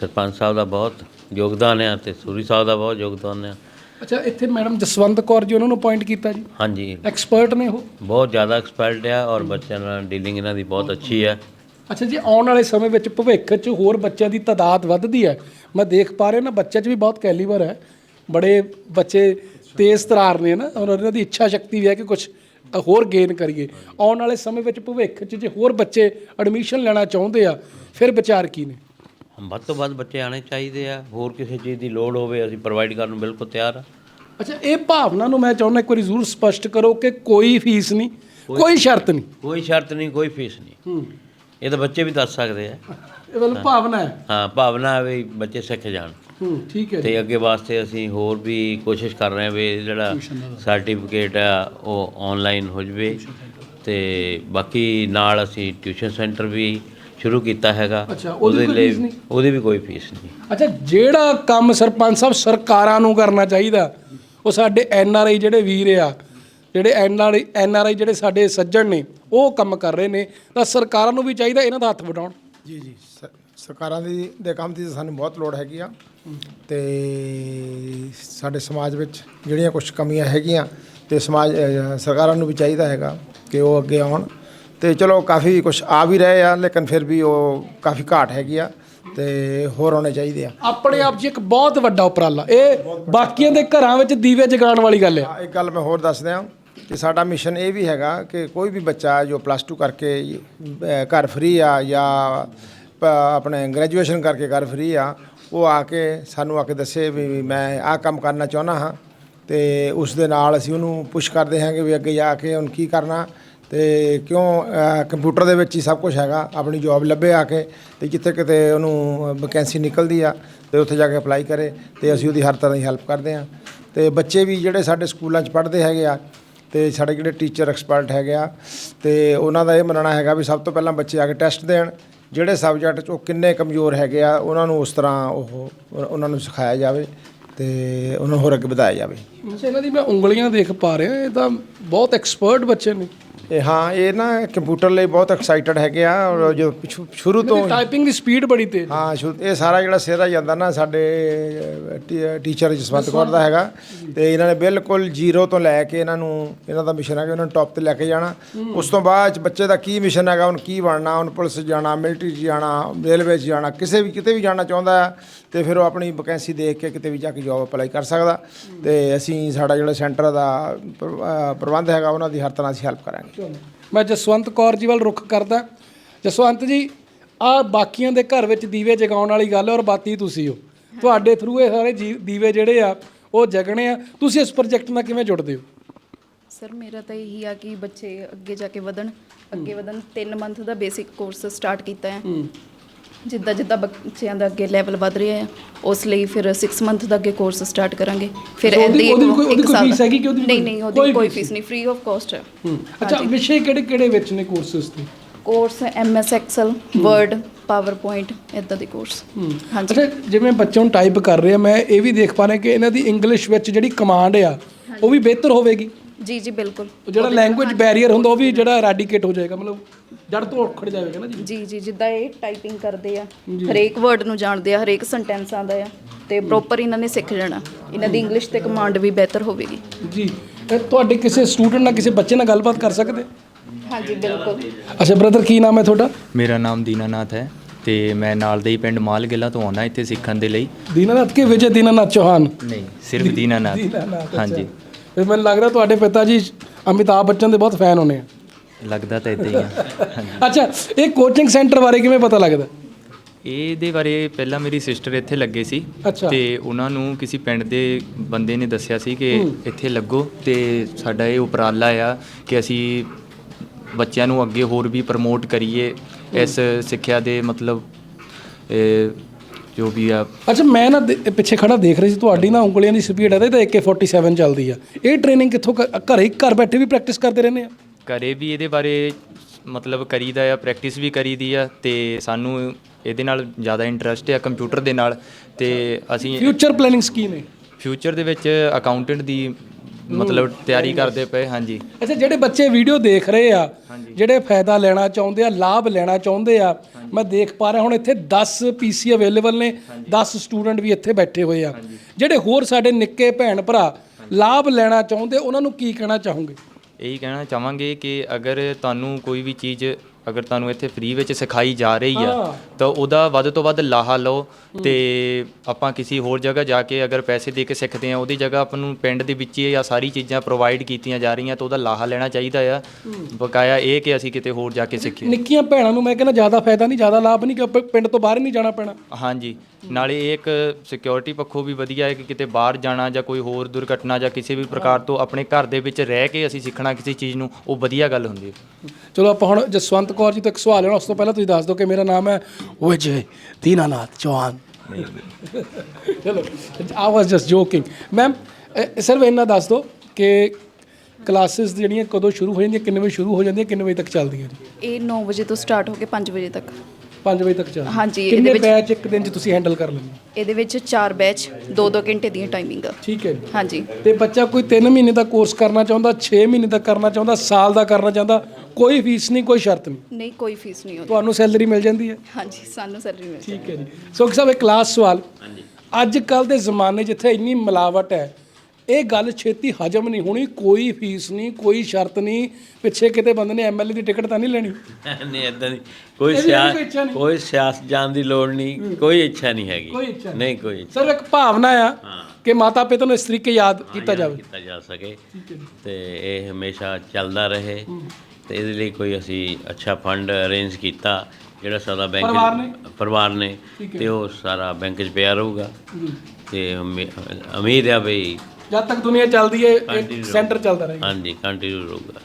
ਸਰਪੰਚ ਸਾਹਿਬ ਦਾ ਬਹੁਤ ਯੋਗਦਾਨ ਹੈ ਤੇ ਸੂਰੀ ਸਾਹਿਬ ਦਾ ਬਹੁਤ ਯੋਗਦਾਨ ਹੈ ਅੱਛਾ ਇੱਥੇ ਮੈਡਮ ਜਸਵੰਤ ਕੌਰ ਜੀ ਉਹਨਾਂ ਨੂੰ ਅਪਾਇੰਟ ਕੀਤਾ ਜੀ? ਹਾਂਜੀ। ਐਕਸਪਰਟ ਨੇ ਉਹ? ਬਹੁਤ ਜ਼ਿਆਦਾ ਐਕਸਪਰਟ ਹੈ ਔਰ ਬੱਚਿਆਂ ਨਾਲ ਡੀਲਿੰਗ ਇਹਨਾਂ ਦੀ ਬਹੁਤ ਅੱਛੀ ਹੈ ਅੱਛਾ ਜੀ ਆਉਣ ਵਾਲੇ ਸਮੇਂ ਵਿੱਚ ਭਵਿੱਖ 'ਚ ਹੋਰ ਬੱਚਿਆਂ ਦੀ ਤਾਦਾਦ ਵੱਧਦੀ ਹੈ। ਮੈਂ ਦੇਖ ਪਾ ਰਿਹਾ ਨਾ ਬੱਚਿਆਂ 'ਚ ਵੀ ਬਹੁਤ ਕੈਲੀਬਰ ਹੈ। ਬੜੇ ਬੱਚੇ ਤੇਜ਼ ਤਰਾਰ ਨੇ ਨਾ ਔਰ ਉਹਨਾਂ ਦੀ ਇੱਛਾ ਸ਼ਕਤੀ ਵੀ ਹੈ ਕਿ ਕੁਝ ਹੋਰ ਗੇਨ ਕਰੀਏ। ਆਉਣ ਵਾਲੇ ਸਮੇਂ ਵਿੱਚ ਭਵਿੱਖ 'ਚ ਜੇ ਹੋਰ ਬੱਚੇ ਐਡਮਿਸ਼ਨ ਲੈਣਾ ਚਾਹੁੰਦੇ ਆ ਫਿਰ ਵਿਚਾਰ ਕੀ ਨੇ? ਵੱਧ ਤੋਂ ਵੱਧ ਬੱਚੇ ਆਣੇ ਚਾਹੀਦੇ ਆ। ਹੋਰ ਕਿਸੇ ਚੀਜ਼ ਦੀ ਲੋੜ ਹੋਵੇ ਅਸੀਂ ਪ੍ਰੋਵਾਈਡ ਕਰਨ ਨੂੰ ਬਿਲਕੁਲ ਤਿਆਰ ਆ। ਅੱਛਾ ਇਹ ਭਾਵਨਾ ਨੂੰ ਮੈਂ ਚਾਹੁੰਦਾ ਇੱਕ ਵਾਰੀ ਜ਼ਰੂਰ ਸਪਸ਼ਟ ਕਰੋ ਕਿ ਕੋਈ ਫੀਸ ਨਹੀਂ ਕੋਈ ਸ਼ਰਤ ਨਹੀਂ। ਕੋਈ ਸ਼ਰਤ ਨਹੀਂ ਕੋਈ ਫੀਸ ਨਹੀਂ। ਹੂੰ। ਇਹ ਤਾਂ ਬੱਚੇ ਵੀ ਦੱਸ ਸਕਦੇ ਆ। ਇਹ ਵੱਲ ਭਾਵਨਾ ਹੈ। ਹਾਂ ਭਾਵਨਾ ਹੈ ਵੀ ਬੱਚੇ ਸਿੱਖ ਜਾਣ। ਹੂੰ ਠੀਕ ਹੈ ਤੇ ਅੱਗੇ ਵਾਸਤੇ ਅਸੀਂ ਹੋਰ ਵੀ ਕੋਸ਼ਿਸ਼ ਕਰ ਰਹੇ ਹਾਂ ਵੀ ਜਿਹੜਾ ਸਰਟੀਫਿਕੇਟ ਆ ਉਹ ਆਨਲਾਈਨ ਹੋ ਜਵੇ। ਤੇ ਬਾਕੀ ਨਾਲ ਅਸੀਂ ਟਿਊਸ਼ਨ ਸੈਂਟਰ ਵੀ ਸ਼ੁਰੂ ਕੀਤਾ ਹੈਗਾ। ਅੱਛਾ, ਉਹਦੀ ਨਹੀਂ? ਉਹਦੀ ਵੀ ਕੋਈ ਫੀਸ ਨਹੀਂ। ਅੱਛਾ ਜਿਹੜਾ ਕੰਮ ਸਰਪੰਚ ਸਾਹਿਬ ਸਰਕਾਰਾਂ ਨੂੰ ਕਰਨਾ ਚਾਹੀਦਾ ਉਹ ਸਾਡੇ ਐਨ ਆਰ ਆਈ ਜਿਹੜੇ ਵੀਰ ਆ ਜਿਹੜੇ N R I N R I ਜਿਹੜੇ ਸਾਡੇ ਸੱਜਣ ਨੇ ਉਹ ਕੰਮ ਕਰ ਰਹੇ ਨੇ। ਤਾਂ ਸਰਕਾਰਾਂ ਨੂੰ ਵੀ ਚਾਹੀਦਾ ਇਹਨਾਂ ਦਾ ਹੱਥ ਵਟਾਉਣ ਜੀ ਜੀ ਸਰਕਾਰਾਂ ਦੀ ਦੇ ਕੰਮ ਦੀ ਤਾਂ ਸਾਨੂੰ ਬਹੁਤ ਲੋੜ ਹੈਗੀ ਆ। ਤੇ ਸਾਡੇ ਸਮਾਜ ਵਿੱਚ ਜਿਹੜੀਆਂ ਕੁਝ ਕਮੀਆਂ ਹੈਗੀਆਂ ਤੇ ਸਮਾਜ ਸਰਕਾਰਾਂ ਨੂੰ ਵੀ ਚਾਹੀਦਾ ਹੈਗਾ ਕਿ ਉਹ ਅੱਗੇ ਆਉਣ। ਤੇ ਚਲੋ ਕਾਫੀ ਕੁਝ ਆ ਵੀ ਰਹੇ ਆ ਲੇਕਿਨ ਫਿਰ ਵੀ ਉਹ ਕਾਫੀ ਘਾਟ ਹੈਗੀ ਆ ਤੇ ਹੋਰ ਆਉਣੇ ਚਾਹੀਦੇ ਆ। ਆਪਣੇ ਆਪ 'ਚ ਇੱਕ ਬਹੁਤ ਵੱਡਾ ਉਪਰਾਲਾ ਇਹ ਬਾਕੀਆਂ ਦੇ ਘਰਾਂ ਵਿੱਚ ਦੀਵੇ ਜਗਾਉਣ ਵਾਲੀ ਗੱਲ ਆ। ਹਾਂ, ਇੱਕ ਗੱਲ ਮੈਂ ਹੋਰ ਦੱਸ ਦਿਆਂ ਕਿ ਸਾਡਾ ਮਿਸ਼ਨ ਇਹ ਵੀ ਹੈਗਾ ਕਿ ਕੋਈ ਵੀ ਬੱਚਾ ਜੋ ਪਲੱਸ 2 ਕਰਕੇ ਘਰ ਫ੍ਰੀ ਆ ਜਾਂ ਆਪਣੇ ਗ੍ਰੈਜੂਏਸ਼ਨ ਕਰਕੇ ਘਰ ਫਰੀ ਆ। ਉਹ ਆ ਕੇ ਸਾਨੂੰ ਆ ਕੇ ਦੱਸੇ ਵੀ ਮੈਂ ਆਹ ਕੰਮ ਕਰਨਾ ਚਾਹੁੰਦਾ ਹਾਂ। ਤੇ ਉਸ ਦੇ ਨਾਲ ਅਸੀਂ ਉਹਨੂੰ ਪੁਸ਼ ਕਰਦੇ ਹਾਂ ਕਿ ਵੀ ਅੱਗੇ ਜਾ ਕੇ ਹੁਣ ਕੀ ਕਰਨਾ। ਤੇ ਕਿਉਂ ਕੰਪਿਊਟਰ ਦੇ ਵਿੱਚ ਹੀ ਸਭ ਕੁਝ ਹੈਗਾ। ਆਪਣੀ ਜੌਬ ਲੱਭੇ ਆ ਕੇ ਤੇ ਜਿੱਥੇ ਕਿਤੇ ਉਹਨੂੰ ਵੈਕੈਂਸੀ ਨਿਕਲਦੀ ਆ, ਤੇ ਉੱਥੇ ਜਾ ਕੇ ਅਪਲਾਈ ਕਰੇ ਤੇ ਅਸੀਂ ਉਹਦੀ ਹਰ ਤਰ੍ਹਾਂ ਦੀ ਹੈਲਪ ਕਰਦੇ ਆ ਤੇ ਬੱਚੇ ਵੀ ਜਿਹੜੇ ਸਾਡੇ ਸਕੂਲਾਂ 'ਚ ਪੜ੍ਹਦੇ ਹੈਗੇ ਆ, ਤੇ ਸਾਡੇ ਜਿਹੜੇ ਟੀਚਰ ਐਕਸਪਰਟ ਹੈਗੇ ਆ, ਤੇ ਉਹਨਾਂ ਦਾ ਇਹ ਮੰਨਣਾ ਹੈਗਾ ਵੀ ਸਭ ਤੋਂ ਪਹਿਲਾਂ ਬੱਚੇ ਆ ਕੇ ਟੈਸਟ ਦੇਣ। ਜਿਹੜੇ ਸਬਜੈਕਟ 'ਚ ਉਹ ਕਿੰਨੇ ਕਮਜ਼ੋਰ ਹੈਗੇ ਆ, ਉਹਨਾਂ ਨੂੰ ਉਸ ਤਰ੍ਹਾਂ ਉਹ, ਉਹਨਾਂ ਨੂੰ ਸਿਖਾਇਆ ਜਾਵੇ ਤੇ ਉਹਨਾਂ ਨੂੰ ਹੋਰ ਅੱਗੇ ਵਧਾਇਆ ਜਾਵੇ। ਅੱਛਾ, ਇਹਨਾਂ ਦੀ ਮੈਂ ਉਂਗਲੀਆਂ ਦੇਖ ਪਾ ਰਿਹਾ, ਇਹ ਤਾਂ ਬਹੁਤ ਐਕਸਪਰਟ ਬੱਚੇ ਨੇ। ਇਹ ਹਾਂ ਇਹ ਨਾ ਕੰਪਿਊਟਰ ਲਈ ਬਹੁਤ ਐਕਸਾਈਟਡ ਹੈਗੇ ਆ ਔਰ ਜੋ ਪਿਛੂ- ਸ਼ੁਰੂ ਤੋਂ ਟਾਈਪਿੰਗ ਦੀ ਸਪੀਡ ਬੜੀ ਤੇਜ਼ ਹਾਂ। ਸ਼ੁਰੂ ਇਹ ਸਾਰਾ ਜਿਹੜਾ ਸਿਹਰਾ ਜਾਂਦਾ ਨਾ ਸਾਡੇ ਟੀਚਰ ਜਸਵੰਤ ਕੌਰ ਦਾ ਹੈਗਾ ਤੇ ਇਹਨਾਂ ਨੇ ਬਿਲਕੁਲ ਜ਼ੀਰੋ ਤੋਂ ਲੈ ਕੇ ਇਹਨਾਂ ਨੂੰ ਇਹਨਾਂ ਦਾ ਮਿਸ਼ਨ ਹੈਗਾ ਉਹਨਾਂ ਨੂੰ ਟੌਪ ਤੇ ਲੈ ਕੇ ਜਾਣਾ। ਉਸ ਤੋਂ ਬਾਅਦ 'ਚ ਬੱਚੇ ਦਾ ਕੀ ਮਿਸ਼ਨ ਹੈਗਾ ਉਹਨੂੰ ਕੀ ਬਣਨਾ ਉਹਨੂੰ ਪੁਲਿਸ 'ਚ ਜਾਣਾ ਮਿਲਟਰੀ 'ਚ ਜਾਣਾ ਰੇਲਵੇ 'ਚ ਜਾਣਾ ਕਿਸੇ ਵੀ ਕਿਤੇ ਵੀ ਜਾਣਾ ਚਾਹੁੰਦਾ ਹੈ ਤੇ ਫਿਰ ਉਹ ਆਪਣੀ ਵੈਕੈਂਸੀ ਦੇਖ ਕੇ ਕਿਤੇ ਵੀ ਜਾ ਕੇ ਜੌਬ ਅਪਲਾਈ ਕਰ ਸਕਦਾ। ਤੇ ਅਸੀਂ ਸਾਡਾ ਜਿਹੜਾ ਸੈਂਟਰ ਦਾ ਪ੍ਰ- ਅਹ ਪ੍ਰਬੰਧ ਹੈਗਾ ਉਹਨਾਂ ਦੀ ਹਰ ਤਰ੍ਹਾਂ ਅਸੀਂ ਹੈਲਪ ਕਰਾਂਗੇ। ਮੈਂ ਜਸਵੰਤ ਕੌਰ ਜੀ ਵੱਲ ਰੁਖ ਕਰਦਾ। ਜਸਵੰਤ ਜੀ ਆ ਬਾਕੀਆਂ ਦੇ ਘਰ ਵਿੱਚ ਦੀਵੇ ਜਗਾਉਣ ਵਾਲੀ ਗੱਲ ਔਰ ਬਾਤੀ ਤੁਸੀਂ ਹੋ। ਤੁਹਾਡੇ ਥਰੂ ਇਹ ਸਾਰੇ ਜੀ- ਦੀਵੇ ਜਿਹੜੇ ਆ ਉਹ ਜਗਣੇ ਆ। ਤੁਸੀਂ ਇਸ ਪ੍ਰੋਜੈਕਟ ਨਾਲ ਕਿਵੇਂ ਜੁੜਦੇ ਹੋ? ਸਰ ਮੇਰਾ ਤਾਂ ਇਹੀ ਆ ਕਿ ਬੱਚੇ ਅੱਗੇ ਜਾ ਕੇ ਵਧਣ। ਅੱਗੇ ਵਧਣ। 3 ਮੰਥ ਦਾ ਬੇਸਿਕ ਕੋਰਸ ਸਟਾਰਟ ਕੀਤਾ ਹੈ। ਜਿੱਦਾਂ ਜਿੱਦਾਂ ਬੱਚਿਆਂ ਦਾ ਅੱਗੇ ਲੈਵਲ ਵਧ ਰਿਹਾ ਹੈ ਉਸ ਲਈ ਫਿਰ 6 ਮੰਥ ਦਾ ਅੱਗੇ ਕੋਰਸ ਸਟਾਰਟ ਕਰਾਂਗੇ। ਫਿਰ ਉਹਦੀ- ਇਹਦੀ ਉਹਦੀ ਕੋਈ- ਉਹਦੀ ਇੱਕ ਕੋਈ ਸਾਲ ਫੀਸ ਹੈਗੀ ਕਿ ਉਹਦੀ ਨਹੀਂ ਨਹੀਂ ਉਹਦੀ ਕੋਈ ਫੀਸ ਨਹੀਂ ਫ੍ਰੀ ਆਫ ਕਾਸਟ ਹੈ। ਅੱਛਾ ਵਿਸ਼ੇ ਕਿਹੜੇ ਕਿਹੜੇ ਵਿੱਚ ਨੇ ਕੋਰਸਸ ਤੇ course M S Excel Word PowerPoint ਇਦਾਂ ਦੇ ਕੋਰਸ ਹਾਂਜੀ। ਅੱਛਾ ਜਿਵੇਂ ਬੱਚੇ ਨੂੰ ਟਾਈਪ ਕਰ ਰਹੇ ਆ ਮੈਂ ਇਹ ਵੀ ਦੇਖ ਪਾ ਰਿਹਾ ਕਿ ਇਹਨਾਂ ਦੀ ਇੰਗਲਿਸ਼ ਵਿੱਚ ਜਿਹੜੀ ਕਮਾਂਡ ਆ ਉਹ ਵੀ ਬਿਹਤਰ ਹੋਵੇਗੀ। ਜੀ ਜੀ ਬਿਲਕੁਲ। ਉਹ ਜਿਹੜਾ ਲੈਂਗੁਏਜ ਬੈਰੀਅਰ ਹੁੰਦਾ ਉਹ ਵੀ ਜਿਹੜਾ ਰੈਡੀਕੇਟ ਹੋ ਜਾਏਗਾ ਮਤਲਬ ਜੜ ਤੋਂ ਉਖੜ ਜਾਵੇਗਾ ਨਾ ਜੀ। ਜੀ ਜੀ ਜਿੱਦਾਂ ਇਹ ਟਾਈਪਿੰਗ ਕਰਦੇ ਆ ਹਰੇਕ ਵਰਡ ਨੂੰ ਜਾਣਦੇ ਆ ਹਰੇਕ ਸੈਂਟੈਂਸ ਆਉਂਦਾ ਆ ਤੇ ਪ੍ਰੋਪਰ ਇਹਨਾਂ ਨੇ ਸਿੱਖ ਜਾਣਾ। ਇਹਨਾਂ ਦੀ ਇੰਗਲਿਸ਼ ਤੇ ਕਮਾਂਡ ਵੀ ਬਿਹਤਰ ਹੋਵੇਗੀ। ਜੀ ਇਹ ਤੁਹਾਡੇ ਕਿਸੇ ਸਟੂਡੈਂਟ ਨਾਲ ਕਿਸੇ ਬੱਚੇ ਨਾਲ ਗੱਲਬਾਤ ਕਰ ਸਕਦੇ? ਹਾਂਜੀ ਬਿਲਕੁਲ। ਅੱਛਾ ਬ੍ਰਦਰ ਕੀ ਨਾਮ ਹੈ ਤੁਹਾਡਾ? ਮੇਰਾ ਨਾਮ ਦੀਨਾਨਾਥ ਹੈ ਤੇ ਮੈਂ ਨਾਲ ਦੇ ਹੀ ਪਿੰਡ ਮਾਲਗਿਲਾ ਤੋਂ ਆਉਣਾ ਇੱਥੇ ਸਿੱਖਣ ਦੇ ਲਈ। ਦੀਨਾਨਾਥ ਕੇ ਵਿਜੇ ਦੀਨਾਨਾਥ ਚੌਹਾਨ? ਨਹੀਂ ਸਿਰਫ ਦੀਨਾਨਾਥ, ਹਾਂਜੀ। ਫਿਰ ਮੈਨੂੰ ਲੱਗ ਰਿਹਾ ਤੁਹਾਡੇ ਪਿਤਾ ਜੀ ਅਮਿਤਾਭ ਬੱਚਨ ਦੇ ਬਹੁਤ ਫੈਨ ਹੋਣੇ ਆ। ਲੱਗਦਾ ਤਾਂ ਇਦਾਂ ਹੀ ਆ। ਅੱਛਾ ਇਹ ਕੋਚਿੰਗ ਸੈਂਟਰ ਬਾਰੇ ਕਿਵੇਂ ਪਤਾ ਲੱਗਦਾ? ਇਹਦੇ ਬਾਰੇ ਪਹਿਲਾਂ ਮੇਰੀ ਸਿਸਟਰ ਇੱਥੇ ਲੱਗੇ ਸੀ। ਤੇ ਉਹਨਾਂ ਨੂੰ ਕਿਸੇ ਪਿੰਡ ਦੇ ਬੰਦੇ ਨੇ ਦੱਸਿਆ ਸੀ ਕਿ ਇੱਥੇ ਲੱਗੋ ਤੇ ਸਾਡਾ ਇਹ ਉਪਰਾਲਾ ਆ ਕਿ ਅਸੀਂ ਬੱਚਿਆਂ ਨੂੰ ਅੱਗੇ ਹੋਰ ਵੀ ਪ੍ਰਮੋਟ ਕਰੀਏ ਇਸ ਸਿੱਖਿਆ ਦੇ ਮਤਲਬ ਜੋ ਵੀ ਆ। ਅੱਛਾ ਮੈਂ ਨਾ ਦੇ- ਪਿੱਛੇ ਖੜਾ ਦੇਖ ਰਹੀ ਸੀ ਤੁਹਾਡੀ ਨਾ ਉਂਗਲੀਆਂ ਦੀ ਸਪੀਡ ਹੈ ਤਾਂ AK47 ਚੱਲਦੀ ਆ। ਇਹ ਟ੍ਰੇਨਿੰਗ ਕਿੱਥੋਂ ਕ- ਘਰੇ ਹੀ ਘਰ ਬੈਠੇ ਵੀ ਪ੍ਰੈਕਟਿਸ ਕਰਦੇ ਰਹਿੰਦੇ ਆ? ਘਰੇ ਵੀ ਇਹਦੇ ਬਾਰੇ ਮਤਲਬ ਕਰੀਦਾ ਆ ਪ੍ਰੈਕਟਿਸ ਵੀ ਕਰੀਦੀ ਆ ਤੇ ਸਾਨੂੰ ਇਹਦੇ ਨਾਲ ਜ਼ਿਆਦਾ ਇੰਟਰਸਟ ਆ ਕੰਪਿਊਟਰ ਦੇ ਨਾਲ ਤੇ ਅਸੀਂ ਫਿਊਚਰ ਪਲੈਨਿੰਗਸ ਕੀ ਨੇ ਫਿਊਚਰ ਦੇ ਵਿੱਚ ਅਕਾਊਂਟੈਂਟ ਦੀ ਮਤਲਬ ਤਿਆਰੀ ਕਰਦੇ ਪਏ ਹਾਂਜੀ। ਅੱਛਾ ਜਿਹੜੇ ਬੱਚੇ ਵੀਡੀਓ ਦੇਖ ਰਹੇ ਆ ਜਿਹੜੇ ਫਾਇਦਾ ਲੈਣਾ ਚਾਹੁੰਦੇ ਆ ਲਾਭ ਲੈਣਾ ਚਾਹੁੰਦੇ ਆ ਮੈਂ ਦੇਖ ਪਾ ਰਿਹਾ ਹੁਣ ਇੱਥੇ 10 ਪੀਸੀ ਅਵੇਲੇਬਲ ਨੇ 10 ਸਟੂਡੈਂਟ ਵੀ ਇੱਥੇ ਬੈਠੇ ਹੋਏ ਆ। ਜਿਹੜੇ ਹੋਰ ਸਾਡੇ ਨਿੱਕੇ ਭੈਣ ਭਰਾ ਲਾਭ ਲੈਣਾ ਚਾਹੁੰਦੇ ਉਹਨਾਂ ਨੂੰ ਕੀ ਕਹਿਣਾ ਚਾਹੋਗੇ? ਇਹੀ ਕਹਿਣਾ ਚਾਹਾਂਗੇ ਕਿ ਅਗਰ ਤੁਹਾਨੂੰ ਕੋਈ ਵੀ ਚੀਜ਼ ਅਗਰ ਤੁਹਾਨੂੰ ਇੱਥੇ ਫ੍ਰੀ ਵਿੱਚ ਸਿਖਾਈ ਜਾ ਰਹੀ ਹਾਂ। ਆ ਤਾਂ ਉਹਦਾ ਵੱਧ ਤੋਂ ਵੱਧ ਲਾਹਾ ਲਓ ਤੇ ਆਪਾਂ ਕਿਸੇ ਹੋਰ ਜਗ੍ਹਾ ਜਾ ਕੇ ਅਗਰ ਪੈਸੇ ਦੇ ਕੇ ਸਿੱਖਦੇ ਆ ਉਹਦੀ ਜਗ੍ਹਾ ਆਪਾਂ ਨੂੰ ਪਿੰਡ ਦੇ ਵਿੱਚ ਹੀ ਆ ਸਾਰੀ ਚੀਜ਼ਾਂ ਪ੍ਰੋਵਾਈਡ ਕੀਤੀਆਂ ਜਾ ਰਹੀਆਂ ਤਾਂ ਉਹਦਾ ਲਾਹਾ ਲੈਣਾ ਚਾਹੀਦਾ ਆ। ਬਕਾਇਆ ਇਹ ਕਿ ਅਸੀਂ ਕਿਤੇ ਹੋਰ ਜਾ ਕੇ ਸਿੱਖੀਏ। ਨਿੱਕੀਆਂ ਭੈਣਾਂ ਨੂੰ ਮੈਂ ਕਹਿੰਦਾ ਜ਼ਿਆਦਾ ਫਾਇਦਾ ਨਹੀਂ ਜ਼ਿਆਦਾ ਲਾਭ ਨਹੀਂ ਕਿ ਪ- ਪਿੰਡ ਤੋਂ ਬਾਹਰ ਨਹੀਂ ਜਾਣਾ ਪੈਣਾ। ਹਾਂਜੀ। ਨਾਲੇ ਇਹ ਇੱਕ ਸਿਕਿਉਰਿਟੀ ਪੱਖੋਂ ਵੀ ਵਧੀਆ ਹੈ ਕਿ ਕਿਤੇ ਬਾਹਰ ਜਾਣਾ ਜਾਂ ਕੋਈ ਹੋਰ ਦੁਰਘਟਨਾ ਜਾਂ ਕਿਸੇ ਵੀ ਪ੍ਰਕਾਰ ਤੋਂ ਆਪਣੇ ਘਰ ਦੇ ਵਿੱਚ ਰਹਿ ਕੇ ਅਸੀਂ ਸਿੱਖਣਾ ਕਿਸੇ ਚੀਜ਼ ਨੂੰ ਉਹ ਵਧੀਆ ਗੱਲ ਹੁੰਦੀ ਹੈ। ਚਲੋ ਆਪਾਂ ਹੁਣ ਜਸਵੰਤ ਕੌਰ ਜੀ ਤੋਂ ਇੱਕ ਸਵਾਲ ਲੈਣਾ, ਉਸ ਤੋਂ ਪਹਿਲਾਂ ਤੁਸੀਂ ਦੱਸ ਦਿਓ ਕਿ ਮੇਰਾ ਨਾਮ ਹੈ ਵਿਜੇ ਦੀਨਾਨਾਥ ਚੌਹਾਨ। ਚਲੋ ਆ ਵਾਸ ਜਸਟ ਜੋਕਿੰਗ ਮੈਮ ਸਿਰਫ ਇੰਨਾ ਦੱਸ ਦਿਓ ਕਿ ਕਲਾਸਿਸ ਜਿਹੜੀਆਂ ਕਦੋਂ ਸ਼ੁਰੂ ਹੋ ਜਾਂਦੀਆਂ, ਕਿੰਨੇ ਵਜੇ ਸ਼ੁਰੂ ਹੋ ਜਾਂਦੀਆਂ, ਕਿੰਨੇ ਵਜੇ ਤੱਕ ਚੱਲਦੀਆਂ ਜੀ? ਇਹ 9 ਵਜੇ ਤੋਂ ਸਟਾਰਟ ਹੋ ਕੇ 5 ਵਜੇ ਤੱਕ। 5 ਵਜੇ ਤੱਕ ਚੱਲਦੀਆਂ ਹਾਂਜੀ, ਇਹਦੇ ਕਿੰਨੇ ਵਿੱਚ- ਬੈਚ ਇੱਕ ਦਿਨ 'ਚ ਤੁਸੀਂ ਹੈਂਡਲ ਕਰ ਲੈਂਦੇ ਹੋ? ਇਹਦੇ ਵਿੱਚ 4 ਬੈਚ 2-2 ਘੰਟੇ ਦੀਆਂ ਟਾਈਮਿੰਗ ਆ ਠੀਕ ਹੈ ਜੀ। ਹਾਂਜੀ। ਤੇ ਬੱਚਾ ਕੋਈ 3 ਮਹੀਨੇ ਦਾ ਕੋਰਸ ਕਰਨਾ ਚਾਹੁੰਦਾ 6 ਮਹੀਨੇ ਦਾ ਕਰਨਾ ਚਾਹੁੰਦਾ ਸਾਲ ਦਾ ਕਰਨਾ ਚਾਹੁੰਦਾ ਕੋਈ ਫੀਸ ਨਹੀਂ ਕੋਈ ਸ਼ਰਤ ਨਹੀਂ? ਨਹੀਂ ਕੋਈ ਫੀਸ ਨਹੀਂ ਹੋਦੀ। ਤੁਹਾਨੂੰ ਸੈਲਰੀ ਮਿਲ ਜਾਂਦੀ ਹੈ? ਹਾਂਜੀ ਸਾਨੂੰ ਸੈਲਰੀ ਮਿਲ ਠੀਕ ਹੈ ਜੀ। ਸੋ ਸਾਹਿਬ ਇੱਕ ਲਾਸਟ ਸਵਾਲ। ਅੱਜ ਕੱਲ ਦੇ ਜ਼ਮਾਨੇ ਜਿੱਥੇ ਇੰਨੀ ਮਿਲਾਵਟ ਹੈ ਇਹ ਗੱਲ ਛੇਤੀ ਹਜਮ ਨਹੀਂ ਹੋਣੀ ਕੋਈ ਫੀਸ ਨਹੀਂ ਕੋਈ ਸ਼ਰਤ ਨਹੀਂ ਪਿੱਛੇ ਕਿਤੇ ਬੰਦੇ ਨੇ ਐਮਐਲਏ ਦੀ ਟਿਕਟ ਤਾਂ ਨਹੀਂ ਲੈਣੀ। ਨਹੀਂ ਇਦਾਂ ਨਹੀਂ। ਕੋਈ ਇਹਦੀ ਸਿਆਸ ਕੋਈ ਸਿਆਸਤ ਜਾਣ ਦੀ ਲੋੜ ਨਹੀਂ ਕੋਈ ਇੱਛਾ ਨਹੀਂ ਹੈਗੀ। ਨਹੀਂ। ਕੋਈ ਸਰ ਇੱਕ ਭਾਵਨਾ ਆ ਕਿ ਮਾਤਾ ਪਿਤਾ ਨੂੰ ਇਸ ਤਰੀਕੇ ਯਾਦ ਕੀਤਾ ਜਾਵੇ। ਕੀਤਾ ਜਾ ਸਕੇ। ਤੇ ਇਹ ਹਮੇਸ਼ਾ ਚੱਲਦਾ ਰਹੇ। ਤੇ ਇਹਦੇ ਲਈ ਕੋਈ ਅਸੀਂ ਅੱਛਾ ਫੰਡ ਅਰੇਂਜ ਕੀਤਾ ਜਿਹੜਾ ਸਾਡਾ ਬੈਂਕ ਪਰਿਵਾਰ ਨੇ? ਪਰਿਵਾਰ ਨੇ। ਤੇ ਉਹ ਸਾਰਾ ਬੈਂਕ 'ਚ ਪਿਆ ਰਹੂਗਾ। ਤੇ ਉਮੀ- ਉਮੀਦ ਹੈ ਬਈ। ਜਦ ਤੱਕ ਦੁਨੀਆ ਚੱਲਦੀ ਹੈ ਇਹ Continue ਸੈਂਟਰ ਚੱਲਦਾ ਰਹੇਗਾ। ਹਾਂਜੀ ਕੰਟੀਨਿਊ ਰਹੂਗਾ।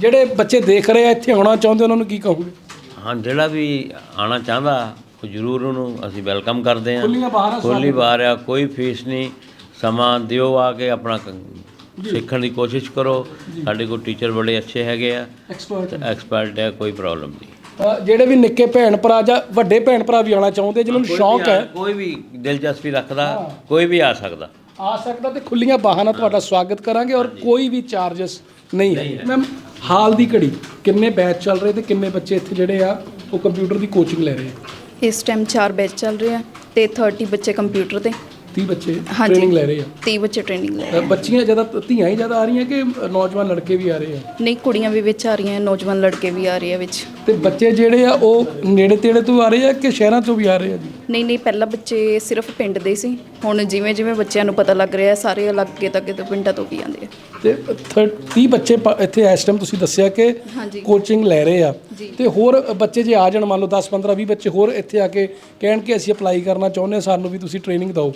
ਜਿਹੜੇ ਬੱਚੇ ਦੇਖ ਰਹੇ ਆ ਇੱਥੇ ਆਉਣਾ ਚਾਹੁੰਦੇ ਉਹਨਾਂ ਨੂੰ ਕੀ ਕਹੋਗੇ? ਹਾਂ ਜਿਹੜਾ ਵੀ ਆਣਾ ਚਾਹੁੰਦਾ ਉਹ ਜ਼ਰੂਰ ਉਹਨੂੰ ਅਸੀਂ ਵੈਲਕਮ ਕਰਦੇ ਹਾਂ। ਖੁੱਲੀਆਂ ਬਾਹਰ ਆ, ਖੁੱਲੀ ਬਾਹਰ ਆ ਕੋਈ ਫੀਸ ਨਹੀਂ। ਸਮਾਂ ਦਿਓ ਆ ਕੇ ਆਪਣਾ ਕ- ਸਿੱਖਣ ਦੀ ਕੋਸ਼ਿਸ਼ ਕਰੋ। ਸਾਡੇ ਕੋਲ ਟੀਚਰ ਬੜੇ ਅੱਛੇ ਹੈਗੇ ਆ। ਐਕਸਪਰਟ ਐਕਸਪਰਟ ਹੈ ਕੋਈ ਪ੍ਰੋਬਲਮ ਨਹੀਂ। ਜਿਹੜੇ ਵੀ ਨਿੱਕੇ ਭੈਣ ਭਰਾ ਜਾਂ ਵੱਡੇ ਭੈਣ ਭਰਾ ਵੀ ਆਉਣਾ ਚਾਹੁੰਦੇ ਜਿਨ੍ਹਾਂ ਨੂੰ ਸ਼ੌਂਕ ਹੈ। ਕੋਈ ਵੀ ਦਿਲਚਸਪੀ ਰੱਖਦਾ ਕੋਈ ਵੀ ਆ ਸਕਦਾ। ਆ ਸਕਦਾ ਤੇ ਖੁੱਲੀਆਂ ਬਾਹਾਂ ਨਾਲ ਤੁਹਾਡਾ ਸਵਾਗਤ ਕਰਾਂਗੇ ਔਰ ਕੋਈ ਵੀ ਚਾਰजेस ਨਹੀਂ ਹੈ। ਮੈਮ ਹਾਲ ਦੀ ਘੜੀ ਕਿੰਨੇ ਬੈਚ ਚੱਲ ਰਹੇ ਤੇ ਕਿੰਨੇ ਬੱਚੇ ਇੱਥੇ ਜਿਹੜੇ ਆ ਉਹ ਕੰਪਿਊਟਰ ਦੀ ਕੋਚਿੰਗ ਲੈ ਰਹੇ ਆ? ਇਸ ਟਾਈਮ 4 ਬੈਚ ਚੱਲ ਰਹੇ ਆ ਤੇ 30 ਬੱਚੇ ਕੰਪਿਊਟਰ ਤੇ। 30 ਬੱਚੇ ਹਾਂਜੀ। ਟ੍ਰੇਨਿੰਗ ਲੈ ਰਹੇ ਆ। 30 ਬੱਚੇ ਟ੍ਰੇਨਿੰਗ ਲੈ ਰਹੇ ਅ, ਬੱਚੀਆਂ ਜ਼ਿਆਦਾ ਧੀਆਂ ਹੀ ਜ਼ਿਆਦਾ ਆ ਰਹੀਆਂ ਕਿ ਨੌਜਵਾਨ ਲੜਕੇ ਵੀ ਆ ਰਹੇ ਆ? ਨਹੀਂ ਕੁੜੀਆਂ ਵੀ ਵਿੱਚ ਆ ਰਹੀਆਂ ਨੌਜਵਾਨ ਲੜਕੇ ਵੀ ਆ ਰਹੇ ਆ ਵਿੱਚ। ਤੇ ਬੱਚੇ ਜਿਹੜੇ ਆ ਉਹ ਨੇੜੇ ਤੇੜੇ ਤੋਂ ਆ ਰਹੇ ਆ ਕਿ ਸ਼ਹਿਰਾਂ ਤੋਂ ਵੀ ਆ ਰਹੇ ਆ ਜੀ? ਨਹੀਂ ਨਹੀਂ ਪਹਿਲਾਂ ਬੱਚੇ ਸਿਰਫ ਪਿੰਡ ਦੇ ਸੀ। ਹੁਣ ਜਿਵੇਂ ਜਿਵੇਂ ਬੱਚਿਆਂ ਨੂੰ ਪਤਾ ਲੱਗ ਰਿਹਾ ਸਾਰੇ ਅਲੱਗੇ ਤੱਕੇ ਤੋਂ ਪਿੰਡਾਂ ਤੋਂ ਵੀ ਆਉਂਦੇ ਆ। ਤੇ 30 ਬੱਚੇ ਪ- ਇੱਥੇ ਇਸ ਟਾਈਮ ਤੁਸੀਂ ਦੱਸਿਆ ਕਿ ਹਾਂਜੀ। ਕੋਚਿੰਗ ਲੈ ਰਹੇ ਆ। ਤੇ ਹੋਰ ਬੱਚੇ ਜੇ ਆ ਜਾਣ ਮੰਨ ਲਓ 10 15 20 ਬੱਚੇ ਹੋਰ ਇੱਥੇ ਆ ਕੇ ਕਹਿਣ ਕਿ ਅਸੀਂ ਅਪਲਾਈ ਕਰਨਾ ਚਾਹੁੰਦੇ ਹਾਂ ਸਾਨੂੰ ਵੀ ਤੁਸੀਂ ਟ੍ਰੇਨਿੰਗ ਦਿਓ।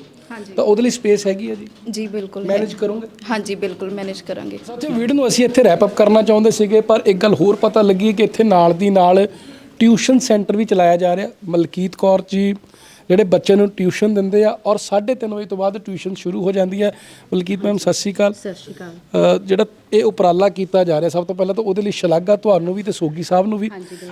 ਤਾਂ ਉਹਦੇ ਲਈ ਸਪੇਸ ਹੈਗੀ ਹੈ ਜੀ? ਜੀ ਬਿਲਕੁਲ। ਮੈਨੇਜ ਕਰੋਗੇ? ਹਾਂਜੀ ਬਿਲਕੁਲ ਮੈਨੇਜ ਕਰਾਂਗੇ। ਸਾਥੀਓ ਵੀਡੀਓ ਨੂੰ ਅਸੀਂ ਇੱਥੇ ਰੈਪ ਅਪ ਕਰਨਾ ਚਾਹੁੰਦੇ ਸੀਗੇ ਪਰ ਇੱਕ ਗੱਲ ਹੋਰ ਪਤਾ ਲੱਗੀ ਕਿ ਇੱਥੇ ਨਾਲ ਦੀ ਨਾਲ ਟਿਊਸ਼ਨ ਸੈਂਟਰ ਵੀ ਚਲਾਇਆ ਜਾ ਰਿਹਾ। ਮਲਕੀਤ ਕੌਰ ਜੀ ਜਿਹੜੇ ਬੱਚਿਆਂ ਨੂੰ ਟਿਊਸ਼ਨ ਦਿੰਦੇ ਆ ਔਰ 3:30 ਵਜੇ ਤੋਂ ਬਾਅਦ ਟਿਊਸ਼ਨ ਸ਼ੁਰੂ ਹੋ ਜਾਂਦੀ ਹੈ। ਮਲਕੀਤ ਮੈਮ ਸਤਿ ਸ਼੍ਰੀ ਅਕਾਲ। ਸਤਿ ਸ਼੍ਰੀ ਅਕਾਲ। ਜਿਹੜਾ ਇਹ ਉਪਰਾਲਾ ਕੀਤਾ ਜਾ ਰਿਹਾ ਸਭ ਤੋਂ ਪਹਿਲਾਂ ਤਾਂ ਉਹਦੇ ਲਈ ਸ਼ਲਾਘਾ ਤੁਹਾਨੂੰ ਵੀ ਤੇ ਸੋਗੀ ਸਾਹਿਬ ਨੂੰ ਵੀ।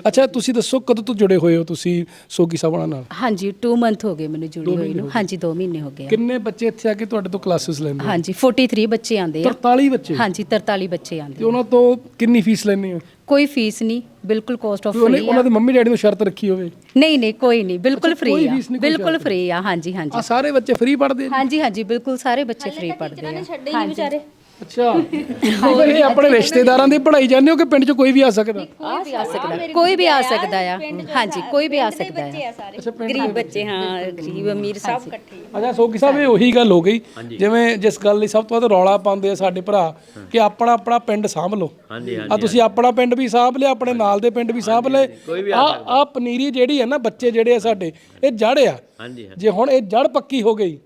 ਅੱਛਾ ਤੁਸੀਂ ਦੱਸੋ ਕਦੋਂ ਤੋਂ ਜੁੜੇ ਹੋਏ ਹੋ ਤੁਸੀਂ ਸੋਗੀ ਸਾਹਿਬਾਂ ਨਾਲ? ਹਾਂਜੀ 2 ਮੰਥ ਹੋ ਗਏ ਮੈਨੂੰ ਜੁੜੀ ਹੋਈ ਨੂੰ। ਹਾਂਜੀ 2 ਮਹੀਨੇ ਹੋ ਗਏ ਆ। ਕਿੰਨੇ ਬੱਚੇ ਇੱਥੇ ਆ ਕੇ ਤੁਹਾਡੇ ਤੋਂ ਕਲਾਸਿਸ ਲੈਂਦੇ ਆ? ਹਾਂਜੀ 43 ਬੱਚੇ ਆਂਦੇ ਆ। 43 ਬੱਚੇ? ਹਾਂਜੀ 43 ਬੱਚੇ ਤੇ ਆਂਦੇ ਉਹਨਾਂ ਤੋਂ ਕਿੰਨੀ ਫੀਸ ਲੈਂਦੇ ਹੋ? ਕੋਈ ਫੀਸ ਨਹੀਂ ਬਿਲਕੁਲ ਕਾਸਟ ਆਫ ਫ੍ਰੀ ਉਹਨਾਂ ਆ। ਦੇ ਮੰਮੀ ਡੈਡੀ ਨੂੰ ਸ਼ਰਤ ਰੱਖੀ ਹੋਵੇ? ਨਹੀਂ ਨਹੀਂ ਕੋਈ ਨਹੀਂ ਬਿਲਕੁਲ ਫ੍ਰੀ ਆ। ਬਿਲਕੁਲ ਫ੍ਰੀ ਆ। ਹਾਂਜੀ ਆ ਹਾਂਜੀ ਸਾਰੇ ਬੱਚੇ ਫ੍ਰੀ ਪੜ੍ਹਦੇ ਆ? ਹਾਂਜੀ ਹਾਂਜੀ ਬਿਲਕੁਲ ਸਾਰੇ ਬੱਚੇ ਫ੍ਰੀ ਪੜ੍ਹਦੇ ਆ। ਛੱਡੇ ਹੀ ਵਿਚਾਰੇ। ਅੱਛਾ। ਇਹ ਆਪਣੇ ਰਿਸ਼ਤੇਦਾਰਾਂ ਦੀ ਪੜ੍ਹਾਈ ਜਾਂਦੇ ਹੋ ਕਿ ਪਿੰਡ 'ਚ ਕੋਈ ਵੀ ਆ ਸਕਦਾ? ਕੋਈ ਵੀ ਆ ਸਕਦਾ। ਕੋਈ ਵੀ ਆ ਸਕਦਾ ਆ। ਹਾਂਜੀ ਕੋਈ ਵੀ ਆ ਸਕਦਾ ਆ। ਅੱਛਾ ਪਿੰਡ ਗਰੀਬ ਬੱਚੇ ਹਾਂ ਗਰੀਬ ਅਮੀਰ ਸਭ ਇਕੱਠੇ ਅੱਛਾ ਸੋਗੀ ਸਾਹਿਬ ਇਹ ਉਹੀ ਗੱਲ ਹੋ ਗਈ। ਜਿਵੇਂ ਜਿਸ ਗੱਲ ਲਈ ਸਭ ਤੋਂ ਵੱਧ ਰੌਲਾ ਪਾਉਂਦੇ ਆ ਸਾਡੇ ਭਰਾ ਕਿ ਆਪਣਾ ਆਪਣਾ ਪਿੰਡ ਸਾਂਭ ਲਓ। ਹਾਂਜੀ ਆ ਤੁਸੀਂ ਆਪਣਾ ਪਿੰਡ ਵੀ ਸਾਂਭ ਲਿਆ ਆਪਣੇ ਨਾਲ ਦੇ ਪਿੰਡ ਵੀ ਸਾਂਭ ਲਏ। ਆ ਆ ਪਨੀਰੀ ਜਿਹੜੀ ਹੈ ਨਾ ਬੱਚੇ ਜਿਹੜੇ ਆ ਸਾਡੇ ਇਹ ਜੜ ਆ। ਹਾਂਜੀ ਜੇ ਹੁਣ ਇਹ ਜੜ ਪੱਕੀ ਹੋ ਗਈ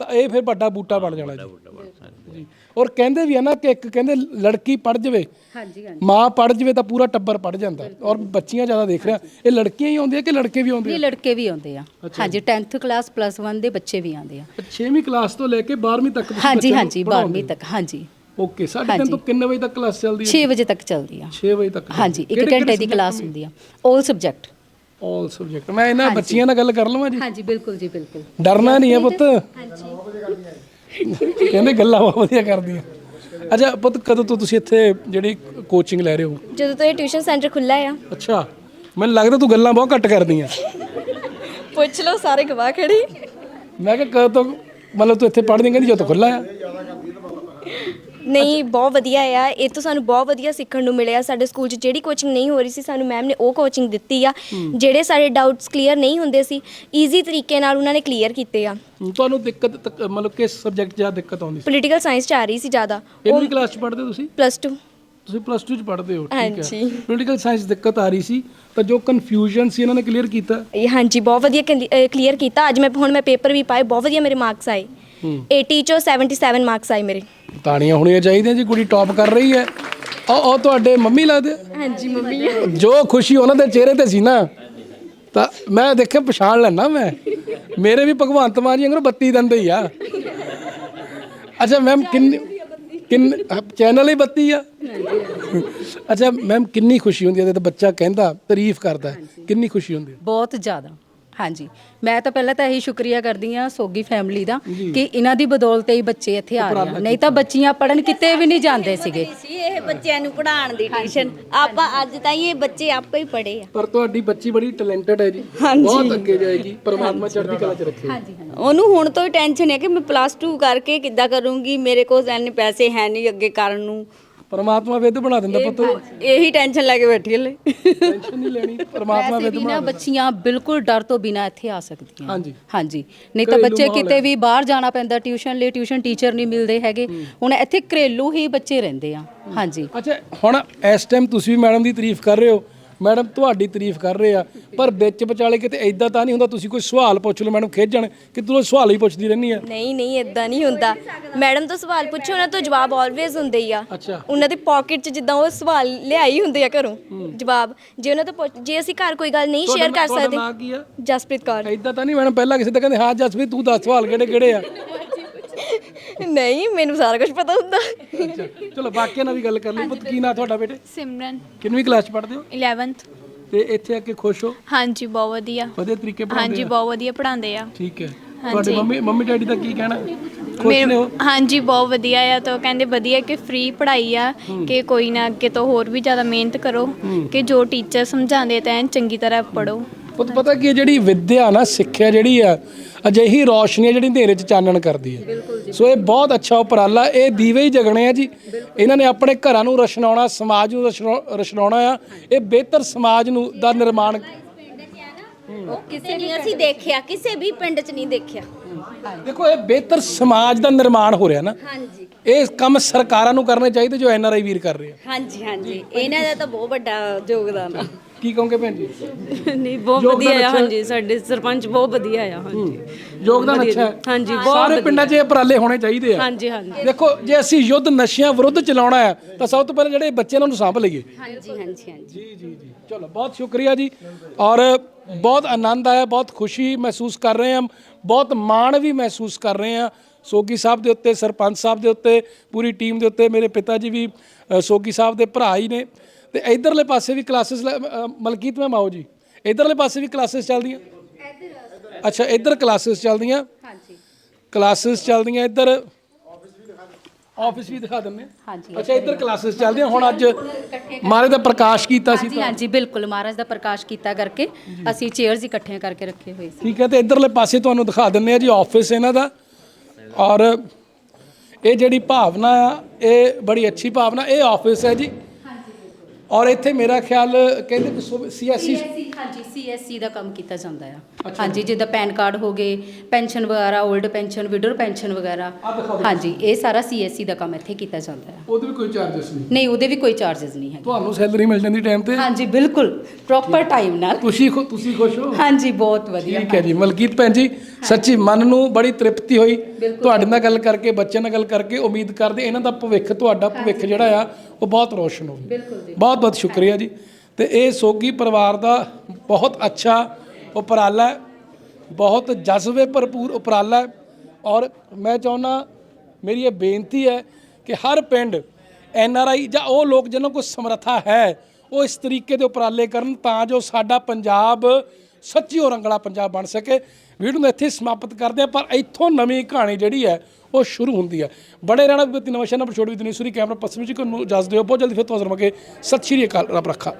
ਤਾਂ ਇਹ ਫਿਰ ਵੱਡਾ ਬੂਟਾ ਬਣ ਜਾਣਾ ਜੀ। ਜੀ। ਔਰ ਕਹਿੰਦੇ ਵੀ ਆ ਨਾ ਕਿ ਇੱਕ ਕਹਿੰਦੇ ਲੜਕੀ ਪੜ ਜਾਵੇ ਹਾਂਜੀ ਮਾਂ ਪੜ ਜਾਵੇ ਤਾਂ ਪੂਰਾ ਟੱਬਰ ਪੜ ਜਾਂਦਾ। ਔਰ ਬੱਚੀਆਂ ਜ਼ਿਆਦਾ ਦੇਖ ਰਿਹਾ ਇਹ ਲੜਕੀਆਂ ਹੀ ਆਉਂਦੀਆਂ ਕਿ ਲੜਕੇ ਵੀ ਆਉਂਦੇ ਇਹ ਲੜਕੇ ਵੀ ਆਉਂਦੇ ਆ। ਹਾਂਜੀ 10th ਕਲਾਸ ਪਲੱਸ 1 ਦੇ ਬੱਚੇ ਵੀ ਆਉਂਦੇ ਆ। ਆ 6ਵੀਂ ਕਲਾਸ ਤੋਂ ਲੈ ਕੇ 12ਵੀਂ ਤੱਕ ਤੁਸੀਂ ਹਾਂਜੀ ਬੱਚਿਆਂ ਨੂੰ ਹਾਂਜੀ ਪੜ੍ਹਾਉਂਦੇ 12ਵੀਂ ਤੱਕ ਹਾਂਜੀ। ਓਕੇ ਸਾਢੇ ਤਿੰਨ ਤੋਂ ਕਿੰਨੇ ਵਜੇ ਤੱਕ ਕਲਾਸ ਚੱਲਦੀ ਹੈ? 6 ਵਜੇ ਤੱਕ ਚੱਲਦੀ ਆ। 6 ਵਜੇ ਤੱਕ। ਹਾਂਜੀ 1 ਘੰਟੇ ਦੀ ਕਲਾਸ ਹੁੰਦੀ ਆ। 올 ਸਬਜੈਕਟ ਆਲ ਸਬਜੈਕਟ ਮੈਂ ਇਹਨਾਂ ਬੱਚੀਆਂ ਨਾਲ ਗੱਲ ਕਰ ਲਵਾਂ ਜੀ? ਹਾਂਜੀ ਬਿਲਕੁਲ ਜੀ ਬਿਲਕੁਲ। ਡਰਨਾ ਨਹੀਂ ਹੈ ਪੁੱਤ। ਕਹਿੰਦੇ ਗੱਲਾਂ ਬਹੁਤ ਵਧੀਆ ਕਰਦੀਆਂ। ਅੱਛਾ ਪੁੱਤ ਕਦੋਂ ਤੋਂ ਤੁਸੀਂ ਇੱਥੇ ਜਿਹੜੀ ਕੋਚਿੰਗ ਲੈ ਰਹੇ ਹੋ? ਜਦੋਂ ਤੋਂ ਇਹ ਟਿਊਸ਼ਨ ਸੈਂਟਰ ਖੁੱਲਾ ਆ। ਅੱਛਾ ਮੈਨੂੰ ਲੱਗਦਾ ਤੂੰ ਗੱਲਾਂ ਬਹੁਤ ਘੱਟ ਕਰਦੀਆਂ। ਪੁੱਛ ਲਓ ਸਾਰੇ ਗਵਾਹ ਖੜੀ ਮੈਂ ਕਿਹਾ ਕਦੋਂ ਤੋਂ ਮਤਲਬ ਤੂੰ ਇੱਥੇ ਪੜ੍ਹਦੀ ਕਹਿੰਦੀ ਜਦੋਂ ਖੁੱਲਾ ਆ। ਨਹੀਂ ਬਹੁਤ ਵਧੀਆ ਆ। ਇਹ ਤੋਂ ਸਾਨੂੰ ਬਹੁਤ ਵਧੀਆ ਸਿੱਖਣ ਨੂੰ ਮਿਲਿਆ। ਸਾਡੇ ਸਕੂਲ 'ਚ ਜਿਹੜੀ ਕੋਚਿੰਗ ਨਹੀਂ ਹੋ ਰਹੀ ਸੀ ਸਾਨੂੰ ਮੈਮ ਨੇ ਉਹ ਕੋਚਿੰਗ ਦਿੱਤੀ ਆ। ਜਿਹੜੇ ਸਾਡੇ ਡਾਊਟਸ ਕਲੀਅਰ ਨਹੀਂ ਹੁੰਦੇ ਸੀ ਈਜ਼ੀ ਤਰੀਕੇ ਨਾਲ ਉਹਨਾਂ ਨੇ ਕਲੀਅਰ ਕੀਤੇ ਆ। ਤੁਹਾਨੂੰ ਦਿੱਕਤ ਤੱਕ- ਮਤਲਬ ਕਿਸ ਸਬਜੈਕਟ 'ਚ ਜ਼ਿਆਦਾ ਦਿੱਕਤ ਆਉਂਦੀ ਸੀ? ਪੋਲੀਟੀਕਲ ਸਾਇੰਸ 'ਚ ਆ ਰਹੀ ਸੀ ਜ਼ਿਆਦਾ। ਕਿੰਨੀ ਕਲਾਸ 'ਚ ਪੜ੍ਹਦੇ ਹੋ ਤੁਸੀਂ? ਪਲੱਸ 2 ਤੁਸੀਂ ਪਲੱਸ 2 'ਚ ਪੜ੍ਹਦੇ ਹੋ ਠੀਕ ਹੈ। ਹਾਂਜੀ। ਪੋਲੀਟੀਕਲ ਸਾਇੰਸ ਦਿੱਕਤ ਆ ਰਹੀ ਸੀ ਤਾਂ ਜੋ ਕਨਫਿਊਜ਼ਨ ਸੀ ਇਹਨਾਂ ਨੇ ਕਲੀਅਰ ਕੀਤਾ? ਇਹ ਹਾਂਜੀ ਬਹੁਤ ਵਧੀਆ ਕਲੀਅਰ ਕੀਤਾ। ਅੱਜ ਮੈਂ ਹੁਣ ਮੈਂ ਪੇਪਰ ਵੀ ਪਾਏ ਬਹੁਤ ਵਧੀਆ ਮੇਰੇ ਮਾਰਕਸ ਆਏ। 80 ਚੋਂ 77 ਮਾਰਕਸ ਆਏ ਮੇਰੇ। ਤਾੜੀਆਂ ਹੋਣੀਆਂ ਚਾਹੀਦੀਆਂ ਜੀ ਕੁੜੀ ਟੌਪ ਕਰ ਰਹੀ ਹੈ। ਉਹ ਉਹ ਤੁਹਾਡੇ ਮੰਮੀ ਲੱਗਦੇ? ਹਾਂਜੀ ਮੰਮੀ ਜੋ ਖੁਸ਼ੀ ਉਹਨਾਂ ਦੇ ਚਿਹਰੇ ਤੇ ਸੀ ਨਾ ਤਾਂ ਮੈਂ ਦੇਖਿਆ ਪਛਾਣ ਲੈਣਾ ਮੈਂ। ਮੇਰੇ ਵੀ ਭਗਵੰਤ ਮਾਨ ਜੀ ਅੰਗਰੋਂ ਬੱਤੀ ਦੰਦੇ ਹੀ ਆ। ਅੱਛਾ ਮੈਮ ਕਿੰਨੀ ਕਿੰਨ ਚੈਨਲ ਹੀ ਬੱਤੀ ਆ? ਅੱਛਾ ਮੈਮ ਕਿੰਨੀ ਖੁਸ਼ੀ ਹੁੰਦੀ ਹੈ? ਜਦੋਂ ਬੱਚਾ ਕਹਿੰਦਾ ਤਾਰੀਫ ਕਰਦਾ ਕਿੰਨੀ ਖੁਸ਼ੀ ਹੁੰਦੀ ਹੈ? ਬਹੁਤ ਜ਼ਿਆਦਾ। ਹਾਂਜੀ। ਮੈਂ ਤਾਂ ਪਹਿਲਾਂ ਤਾਂ ਇਹੀ ਸ਼ੁਕਰੀਆ ਕਰਦੀ ਆ ਸੋਗੀ ਫੈਮਿਲੀ ਦਾ ਕਿ ਇਹਨਾਂ ਦੀ ਬਦੌਲਤ ਹੀ ਬੱਚੇ ਇੱਥੇ ਆ ਰਹੇ ਆ। ਨਹੀਂ ਤਾਂ ਬੱਚੀਆਂ ਪੜਨ ਕਿਤੇ ਵੀ ਨਹੀਂ ਜਾਂਦੇ ਸੀਗੇ। ਸੀ ਇਹ ਬੱਚਿਆਂ ਨੂੰ ਪੜਾਉਣ ਦੀ ਟਿਊਸ਼ਨ ਆਪਾਂ ਅੱਜ ਤਾਈਂ ਇਹ ਬੱਚੇ ਆਪੇ ਹੀ ਪੜੇ ਆ। ਪਰ ਤੁਹਾਡੀ ਬੱਚੀ ਬੜੀ ਟੈਲੈਂਟਡ ਹੈ ਜੀ। ਬਹੁਤ ਅੱਗੇ ਜਾਏਗੀ ਪਰਮਾਤਮਾ ਚੜ੍ਹਦੀ ਕਲਾ 'ਚ ਰੱਖੇ। ਉਹਨੂੰ ਹੁਣ ਤੋਂ ਹੀ ਟੈਨਸ਼ਨ ਹੈ ਕਿ ਮੈਂ ਪਲੱਸ 2 ਕਰਕੇ ਕਿੱਦਾਂ ਕਰੂੰਗੀ ਮੇਰੇ ਕੋਲ ਇੰਨੇ ਪੈਸੇ ਹੈ ਨਹੀਂ ਅੱਗੇ ਕਰਨ ਨੂੰ। ਪਰਮਾਤਮਾ ਵਿਦ ਬਣਾ ਦਿੰਦਾ ਪੁੱਤ। ਇਹੀ ਟੈਨਸ਼ਨ ਲੈ ਕੇ ਬੈਠੀ ਹਲੇ। ਟੈਨਸ਼ਨ ਨਹੀਂ ਲੈਣੀ ਪਰਮਾਤਮਾ ਵਿਦ ਵੀ ਨਾ ਬੱਚੀਆਂ ਬਿਲਕੁਲ ਡਰ ਤੋਂ ਬਿਨਾ ਇੱਥੇ ਆ ਸਕਦੀਆਂ। ਹਾਂਜੀ। ਹਾਂਜੀ। ਨਹੀਂ ਤਾਂ ਬੱਚੇ ਕਿਤੇ ਵੀ ਬਾਹਰ ਜਾਣਾ ਪੈਂਦਾ ਟਿਊਸ਼ਨ ਲਈ ਟਿਊਸ਼ਨ ਟੀਚਰ ਨਹੀਂ ਮਿਲਦੇ ਹੈਗੇ। ਹੁਣ ਇੱਥੇ ਘਰੇਲੂ ਹੀ ਬੱਚੇ ਰਹਿੰਦੇ ਆ। ਹਾਂਜੀ। ਅੱਛਾ ਹੁਣ ਇਸ ਟਾਈਮ ਤੁਸੀਂ ਵੀ ਮੈਡਮ ਦੀ ਤਾਰੀਫ ਕਰ ਰਹੇ ਹੋ। ਮੈਡਮ ਤੁਹਾਡੀ ਤਾਰੀਫ ਕਰ ਰਹੇ ਆ ਪਰ ਵਿੱਚ ਵਿਚਾਲੇ ਕਿਤੇ ਐਦਾਂ ਤਾਂ ਨਹੀਂ ਹੁੰਦਾ ਤੁਸੀਂ ਕੋਈ ਸਵਾਲ ਪੁੱਛ ਲਓ ਮੈਡਮ ਖੇਜਣ ਕਿ ਤੂੰ ਸਵਾਲ ਹੀ ਪੁੱਛਦੀ ਰਹਿੰਦੀ ਆ। ਨਹੀਂ ਨਹੀਂ ਇਦਾਂ ਨਹੀਂ ਹੁੰਦਾ। ਮੈਡਮ ਤੋਂ ਸਵਾਲ ਪੁੱਛੋ ਉਹਨਾਂ ਤੋਂ ਜਵਾਬ ਆਲਵੇਜ਼ ਹੁੰਦੇ ਹੀ ਆ। ਅੱਛਾ। ਉਹਨਾਂ ਦੀ ਪਾਕਟ 'ਚ ਜਿੱਦਾਂ ਉਹ ਸਵਾਲ ਲਿਆਈ ਹੁੰਦੇ ਆ ਘਰੋਂ ਜਵਾਬ। ਜੇ ਉਹਨਾਂ ਤੋਂ ਪੁੱਛ ਜੇ ਅਸੀਂ ਘਰ ਕੋਈ ਗੱਲ ਨਹੀਂ ਤੁਹਾਡਾ ਸ਼ੇਅਰ ਕਰ ਨਾਂ- ਤੁਹਾਡਾ ਸਕਦੇ। ਨਾਂ ਕੀ ਆ? ਜਸਪ੍ਰੀਤ ਕੌਰ। ਐਦਾਂ ਤਾਂ ਨਹੀਂ ਮੈਡਮ ਪਹਿਲਾਂ ਕਿਸੇ ਤੇ ਕਹਿੰਦੇ ਹਾਂ ਜਸਪ੍ਰੀਤ ਤੂੰ ਦੱਸ ਸਵਾਲ ਕਿਹੜੇ ਕਿਹੜੇ ਆ? ਨਹੀਂ ਮੈਨੂੰ ਸਾਰਾ ਕੁਝ ਪਤਾ ਹੁੰਦਾ। ਅੱਛਾ ਚਲੋ ਬਾਕੀਆਂ ਨਾਲ ਵੀ ਗੱਲ ਕਰ ਲਈ ਪੁੱਤ ਕੀ ਨਾਂ ਤੁਹਾਡਾ ਬੇਟੇ? ਸਿਮਰਨ। ਕਿੰਨਵੀਂ ਕਲਾਸ ਚ ਪੜ੍ਹਦੇ ਹੋ? 11th ਤੇ ਇੱਥੇ ਆ ਕੇ ਖੁਸ਼ ਹੋ? ਹਾਂਜੀ ਬਹੁਤ ਵਧੀਆ। ਵਧੀਆ ਤਰੀਕੇ ਪੜ੍ਹਾਉਂਦੇ ਹਾਂਜੀ ਆ? ਬਹੁਤ ਵਧੀਆ ਪੜਾਉਂਦੇ ਆ। ਠੀਕ ਹੈ। ਤੁਹਾਡੇ ਮੰਮੀ ਮੰਮੀ ਡੈਡੀ ਦਾ ਕੀ ਕਹਿਣਾ? ਖੁਸ਼ ਹਾਂਜੀ ਬਹੁਤ ਵਧੀਆ ਆ। ਤਾਂ ਕਹਿੰਦੇ ਵਧੀਆ ਕਿ ਫ੍ਰੀ ਪੜ੍ਹਾਈ ਆ ਕਿ ਕੋਈ ਨਾ ਅੱਗੇ ਤੋਂ ਹੋਰ ਵੀ ਜ਼ਿਆਦਾ ਮਿਹਨਤ ਕਰੋ ਕਿ ਜੋ ਟੀਚਰ ਸਮਝਾਉਂਦੇ ਤਾਂ ਐਨ ਚੰਗੀ ਤਰ੍ਹਾਂ ਪੜੋ ਪੁੱਤ ਪਤਾ ਕੀ ਹੈ, ਜਿਹੜੀ ਵਿੱਦਿਆ ਨਾ ਸਿੱਖਿਆ ਜਿਹੜੀ ਆ ਅਜਿਹੀ ਰੌਸ਼ਨੀ ਹੈ ਜਿਹੜੀ ਹਨੇਰੇ 'ਚ ਚਾਨਣ ਕਰਦੀ ਹੈ। ਸੋ ਇਹ ਬਹੁਤ ਅੱਛਾ ਉਪਰਾਲਾ ਇਹ ਦੀਵੇ ਹੀ ਜਗਣੇ ਆ ਜੀ। ਇਹਨਾਂ ਨੇ ਆਪਣੇ ਘਰਾਂ ਨੂੰ ਰਸ਼ਨਾਉਣਾ ਸਮਾਜ ਨੂੰ ਰਸ਼ਨਾਉ- ਰਸ਼ਨਾਉਣਾ ਆ। ਇਹ ਬਿਹਤਰ ਸਮਾਜ ਨੂੰ ਦਾ ਨਿਰਮਾਣ ਉਹ ਕਿਸੇ ਨਹੀਂ ਅਸੀਂ ਦੇਖਿਆ ਕਿਸੇ ਵੀ ਪਿੰਡ 'ਚ ਨਹੀਂ ਦੇਖਿਆ। ਦੇਖੋ ਇਹ ਬਿਹਤਰ ਸਮਾਜ ਦਾ ਨਿਰਮਾਣ ਹੋ ਰਿਹਾ ਨਾ। ਹਾਂਜੀ। ਇਹ ਕੰਮ ਸਰਕਾਰਾਂ ਨੂੰ ਕਰਨੇ ਚਾਹੀਦੇ ਜੋ ਐਨਆਰਆਈ ਵੀਰ ਕਰ ਰਹੇ ਆ। ਹਾਂਜੀ ਹਾਂਜੀ। ਇਹਨਾਂ ਦਾ ਤਾਂ ਬਹੁਤ ਵੱਡਾ ਯੋਗਦਾਨ ਆ। ਕੀ ਕਹੋਗੇ ਭੈਣ ਜੀ? ਨਹੀਂ ਬਹੁਤ ਵਧੀਆ ਆ। ਹਾਂਜੀ ਸਾਡੇ ਸਰਪੰਚ ਬਹੁਤ ਵਧੀਆ ਆ ਹਾਂਜੀ। ਯੋਗਦਾਨ ਵਧੀਆ ਅੱਛਾ ਹੈ। ਹਾਂਜੀ, ਬਹੁਤ ਸਾਰੇ। ਪਿੰਡਾਂ 'ਚ ਇਹ ਉਪਰਾਲੇ ਹੋਣੇ ਚਾਹੀਦੇ ਆ। ਹਾਂਜੀ ਹਾਂਜੀ। ਦੇਖੋ ਜੇ ਅਸੀਂ ਯੁੱਧ ਨਸ਼ਿਆਂ ਵਿਰੁੱਧ ਚਲਾਉਣਾ ਹੈ ਤਾਂ ਸਭ ਤੋਂ ਪਹਿਲਾਂ ਜਿਹੜੇ ਬੱਚੇ ਇਹਨਾਂ ਨੂੰ ਸਾਂਭ ਲਈਏ। ਹਾਂਜੀ ਹਾਂਜੀ ਹਾਂਜੀ। ਜੀ ਜੀ ਜੀ। ਚਲੋ ਬਹੁਤ ਸ਼ੁਕਰੀਆ ਜੀ। ਔਰ ਬਹੁਤ ਆਨੰਦ ਆਇਆ ਬਹੁਤ ਖੁਸ਼ੀ ਮਹਿਸੂਸ ਕਰ ਰਹੇ ਹਾਂ। ਬਹੁਤ ਮਾਣ ਵੀ ਮਹਿਸੂਸ ਕਰ ਰਹੇ ਹਾਂ। ਸੋਗੀ ਸਾਹਿਬ ਦੇ ਉੱਤੇ ਸਰਪੰਚ ਸਾਹਿਬ ਦੇ ਉੱਤੇ ਪੂਰੀ ਟੀਮ ਦੇ ਉੱਤੇ ਮੇਰੇ ਪਿਤਾ ਜੀ ਵੀ ਅ, ਸੋਗੀ ਸਾਹਿਬ ਦੇ ਭਰਾ ਹੀ ਨੇ। ਤੇ ਇਧਰਲੇ ਪਾਸੇ ਵੀ ਕਲਾਸਿਸ ਮਲਕੀਤ ਮੈਂ ਆਓ ਜੀ। ਇਧਰਲੇ ਪਾਸੇ ਵੀ ਕਲਾਸਿਸ ਚੱਲਦੀਆਂ? ਅੱਛਾ ਇਧਰ ਕਲਾਸਿਸ ਚੱਲਦੀਆਂ? ਹਾਂਜੀ। ਕਲਾਸਿਸ ਚੱਲਦੀਆਂ ਇਧਰ? ਆਫਿਸ ਵੀ ਦਿਖਾ ਦਿੰਦੇ ਹਾਂਜੀ। ਅੱਛਾ ਇਧਰ ਕਲਾਸਿਸ ਚੱਲਦੀਆਂ। ਹੁਣ ਅੱਜ ਮਾਰੇ ਦਾ ਪ੍ਰਕਾਸ਼ ਕੀਤਾ ਸੀ ਹਾਂਜੀ ਹਾਂਜੀ ਬਿਲਕੁਲ ਮਹਾਰਾਜ ਦਾ ਪ੍ਰਕਾਸ਼ ਕੀਤਾ ਕਰਕੇ ਅਸੀਂ ਚੇਅਰਸ ਇਕੱਠੀਆਂ ਕਰਕੇ ਰੱਖੇ ਹੋਏ ਸੀ। ਠੀਕ ਹੈ ਤੇ ਇਧਰਲੇ ਪਾਸੇ ਤੁਹਾਨੂੰ ਦਿਖਾ ਦਿੰਨੇ ਆ ਜੀ ਆਫਿਸ ਇਹਨਾਂ ਦਾ। ਔਰ ਇਹ ਜਿਹੜੀ ਭਾਵਨਾ ਆ ਇਹ ਬੜੀ ਅੱਛੀ ਭਾਵਨਾ ਇਹ ਆਫਿਸ ਹੈ ਜੀ। ਔਰ ਇੱਥੇ ਮੇਰਾ ਖਿਆਲ ਕਹਿੰਦੇ ਕਿ ਸੀਐਸਸੀ ਹਾਂਜੀ ਸੀਐਸਸੀ ਦਾ ਕੰਮ ਕੀਤਾ ਜਾਂਦਾ ਆ। ਹਾਂਜੀ ਜਿੱਦਾਂ ਪੈਨ ਕਾਰਡ ਹੋ ਗਏ ਪੈਨਸ਼ਨ ਵਗੈਰਾ 올ਡ ਪੈਨਸ਼ਨ ਵਿਡਰ ਪੈਨਸ਼ਨ ਵਗੈਰਾ। ਹਾਂਜੀ ਇਹ ਸਾਰਾ ਸੀਐਸਸੀ ਦਾ ਕੰਮ ਇੱਥੇ ਕੀਤਾ ਜਾਂਦਾ ਆ। ਉਹਦੇ ਵੀ ਕੋਈ ਚਾਰजेस ਨਹੀਂ? ਨਹੀਂ ਉਹਦੇ ਵੀ ਕੋਈ ਚਾਰजेस ਨਹੀਂ ਹੈ ਤੁਹਾਨੂੰ ਸੈਲਰੀ ਮਿਲ ਜਾਂਦੀ ਟਾਈਮ ਤੇ? ਹਾਂਜੀ ਬਿਲਕੁਲ ਪ੍ਰੋਪਰ ਟਾਈਮ ਨਾਲ। ਤੁਸੀਂ ਤੁਸੀਂ ਖੁਸ਼ ਹੋ? ਹਾਂਜੀ ਬਹੁਤ ਵਧੀਆ ਠੀਕ ਹੈ ਜੀ। ਮਲਕੀਤ ਭੈਣ ਜੀ ਸੱਚੀ ਮਨ ਨੂੰ ਬੜੀ ਤ੍ਰਿਪਤੀ ਹੋਈ। ਤੁਹਾਡੇ ਨਾਲ ਗੱਲ ਕਰਕੇ ਬੱਚਿਆਂ ਨਾਲ ਗੱਲ ਕਰਕੇ ਉਮੀਦ ਕਰਦੇ ਇਹਨਾਂ ਦਾ ਭਵਿੱਖ ਤੁਹਾਡਾ ਭਵਿੱਖ ਜਿਹੜਾ ਆ ਉਹ ਬਹੁਤ ਰੋਸ਼ਨ ਹੋਵੇ। ਬਿਲਕੁਲ ਜੀ। ਬਹੁਤ ਬਹੁਤ ਬਹੁਤ ਸ਼ੁਕਰੀਆ ਜੀ। ਤੇ ਇਹ ਸੋਗੀ ਪਰਿਵਾਰ ਦਾ ਬਹੁਤ ਅੱਛਾ ਉਪਰਾਲਾ ਹੈ। ਬਹੁਤ ਜਜ਼ਬੇ ਭਰਪੂਰ ਉਪਰਾਲਾ ਹੈ। ਔਰ ਮੈਂ ਚਾਹੁੰਦਾ, ਮੇਰੀ ਇਹ ਬੇਨਤੀ ਹੈ ਕਿ ਹਰ ਪਿੰਡ, ਐਨ ਆਰ ਆਈ ਜਾਂ ਉਹ ਲੋਕ ਜਿਨ੍ਹਾਂ ਕੋਲ ਸਮਰੱਥਾ ਹੈ, ਉਹ ਇਸ ਤਰੀਕੇ ਦੇ ਉਪਰਾਲੇ ਕਰਨ ਤਾਂ ਜੋ ਸਾਡਾ ਪੰਜਾਬ ਸੱਚੀ ਔਰੰਗਲਾ ਪੰਜਾਬ ਬਣ ਸਕੇ। ਵੀਡੀਓ ਨੂੰ ਇੱਥੇ ਸਮਾਪਤ ਕਰਦੇ ਆ ਪਰ ਇੱਥੋਂ ਨਵੀਂ ਕਹਾਣੀ ਜਿਹੜੀ ਹੈ ਉਹ ਸ਼ੁਰੂ ਹੁੰਦੀ ਹੈ। ਬੜੇ ਰਹਿਣਾ ਵੀ ਨਵਾਂ ਸ਼ਹਿਰ ਨੰਬਰ ਛੋੜ ਵੀ ਦੁਨੀਆ ਸੂਰੀ ਕੈਮਰਾ ਪਸਮੀ ਜੀ ਨੂੰ ਇਜਾਜ਼ਤ ਦਿਓ। ਬਹੁਤ ਜਲਦੀ ਫਿਰ ਤੋਂ ਹਾਜ਼ਰ ਹੋਵਾਂਗੇ ਸਤਿ ਸ਼੍ਰੀ ਅਕਾਲ, ਰੱਬ ਰੱਖਾ।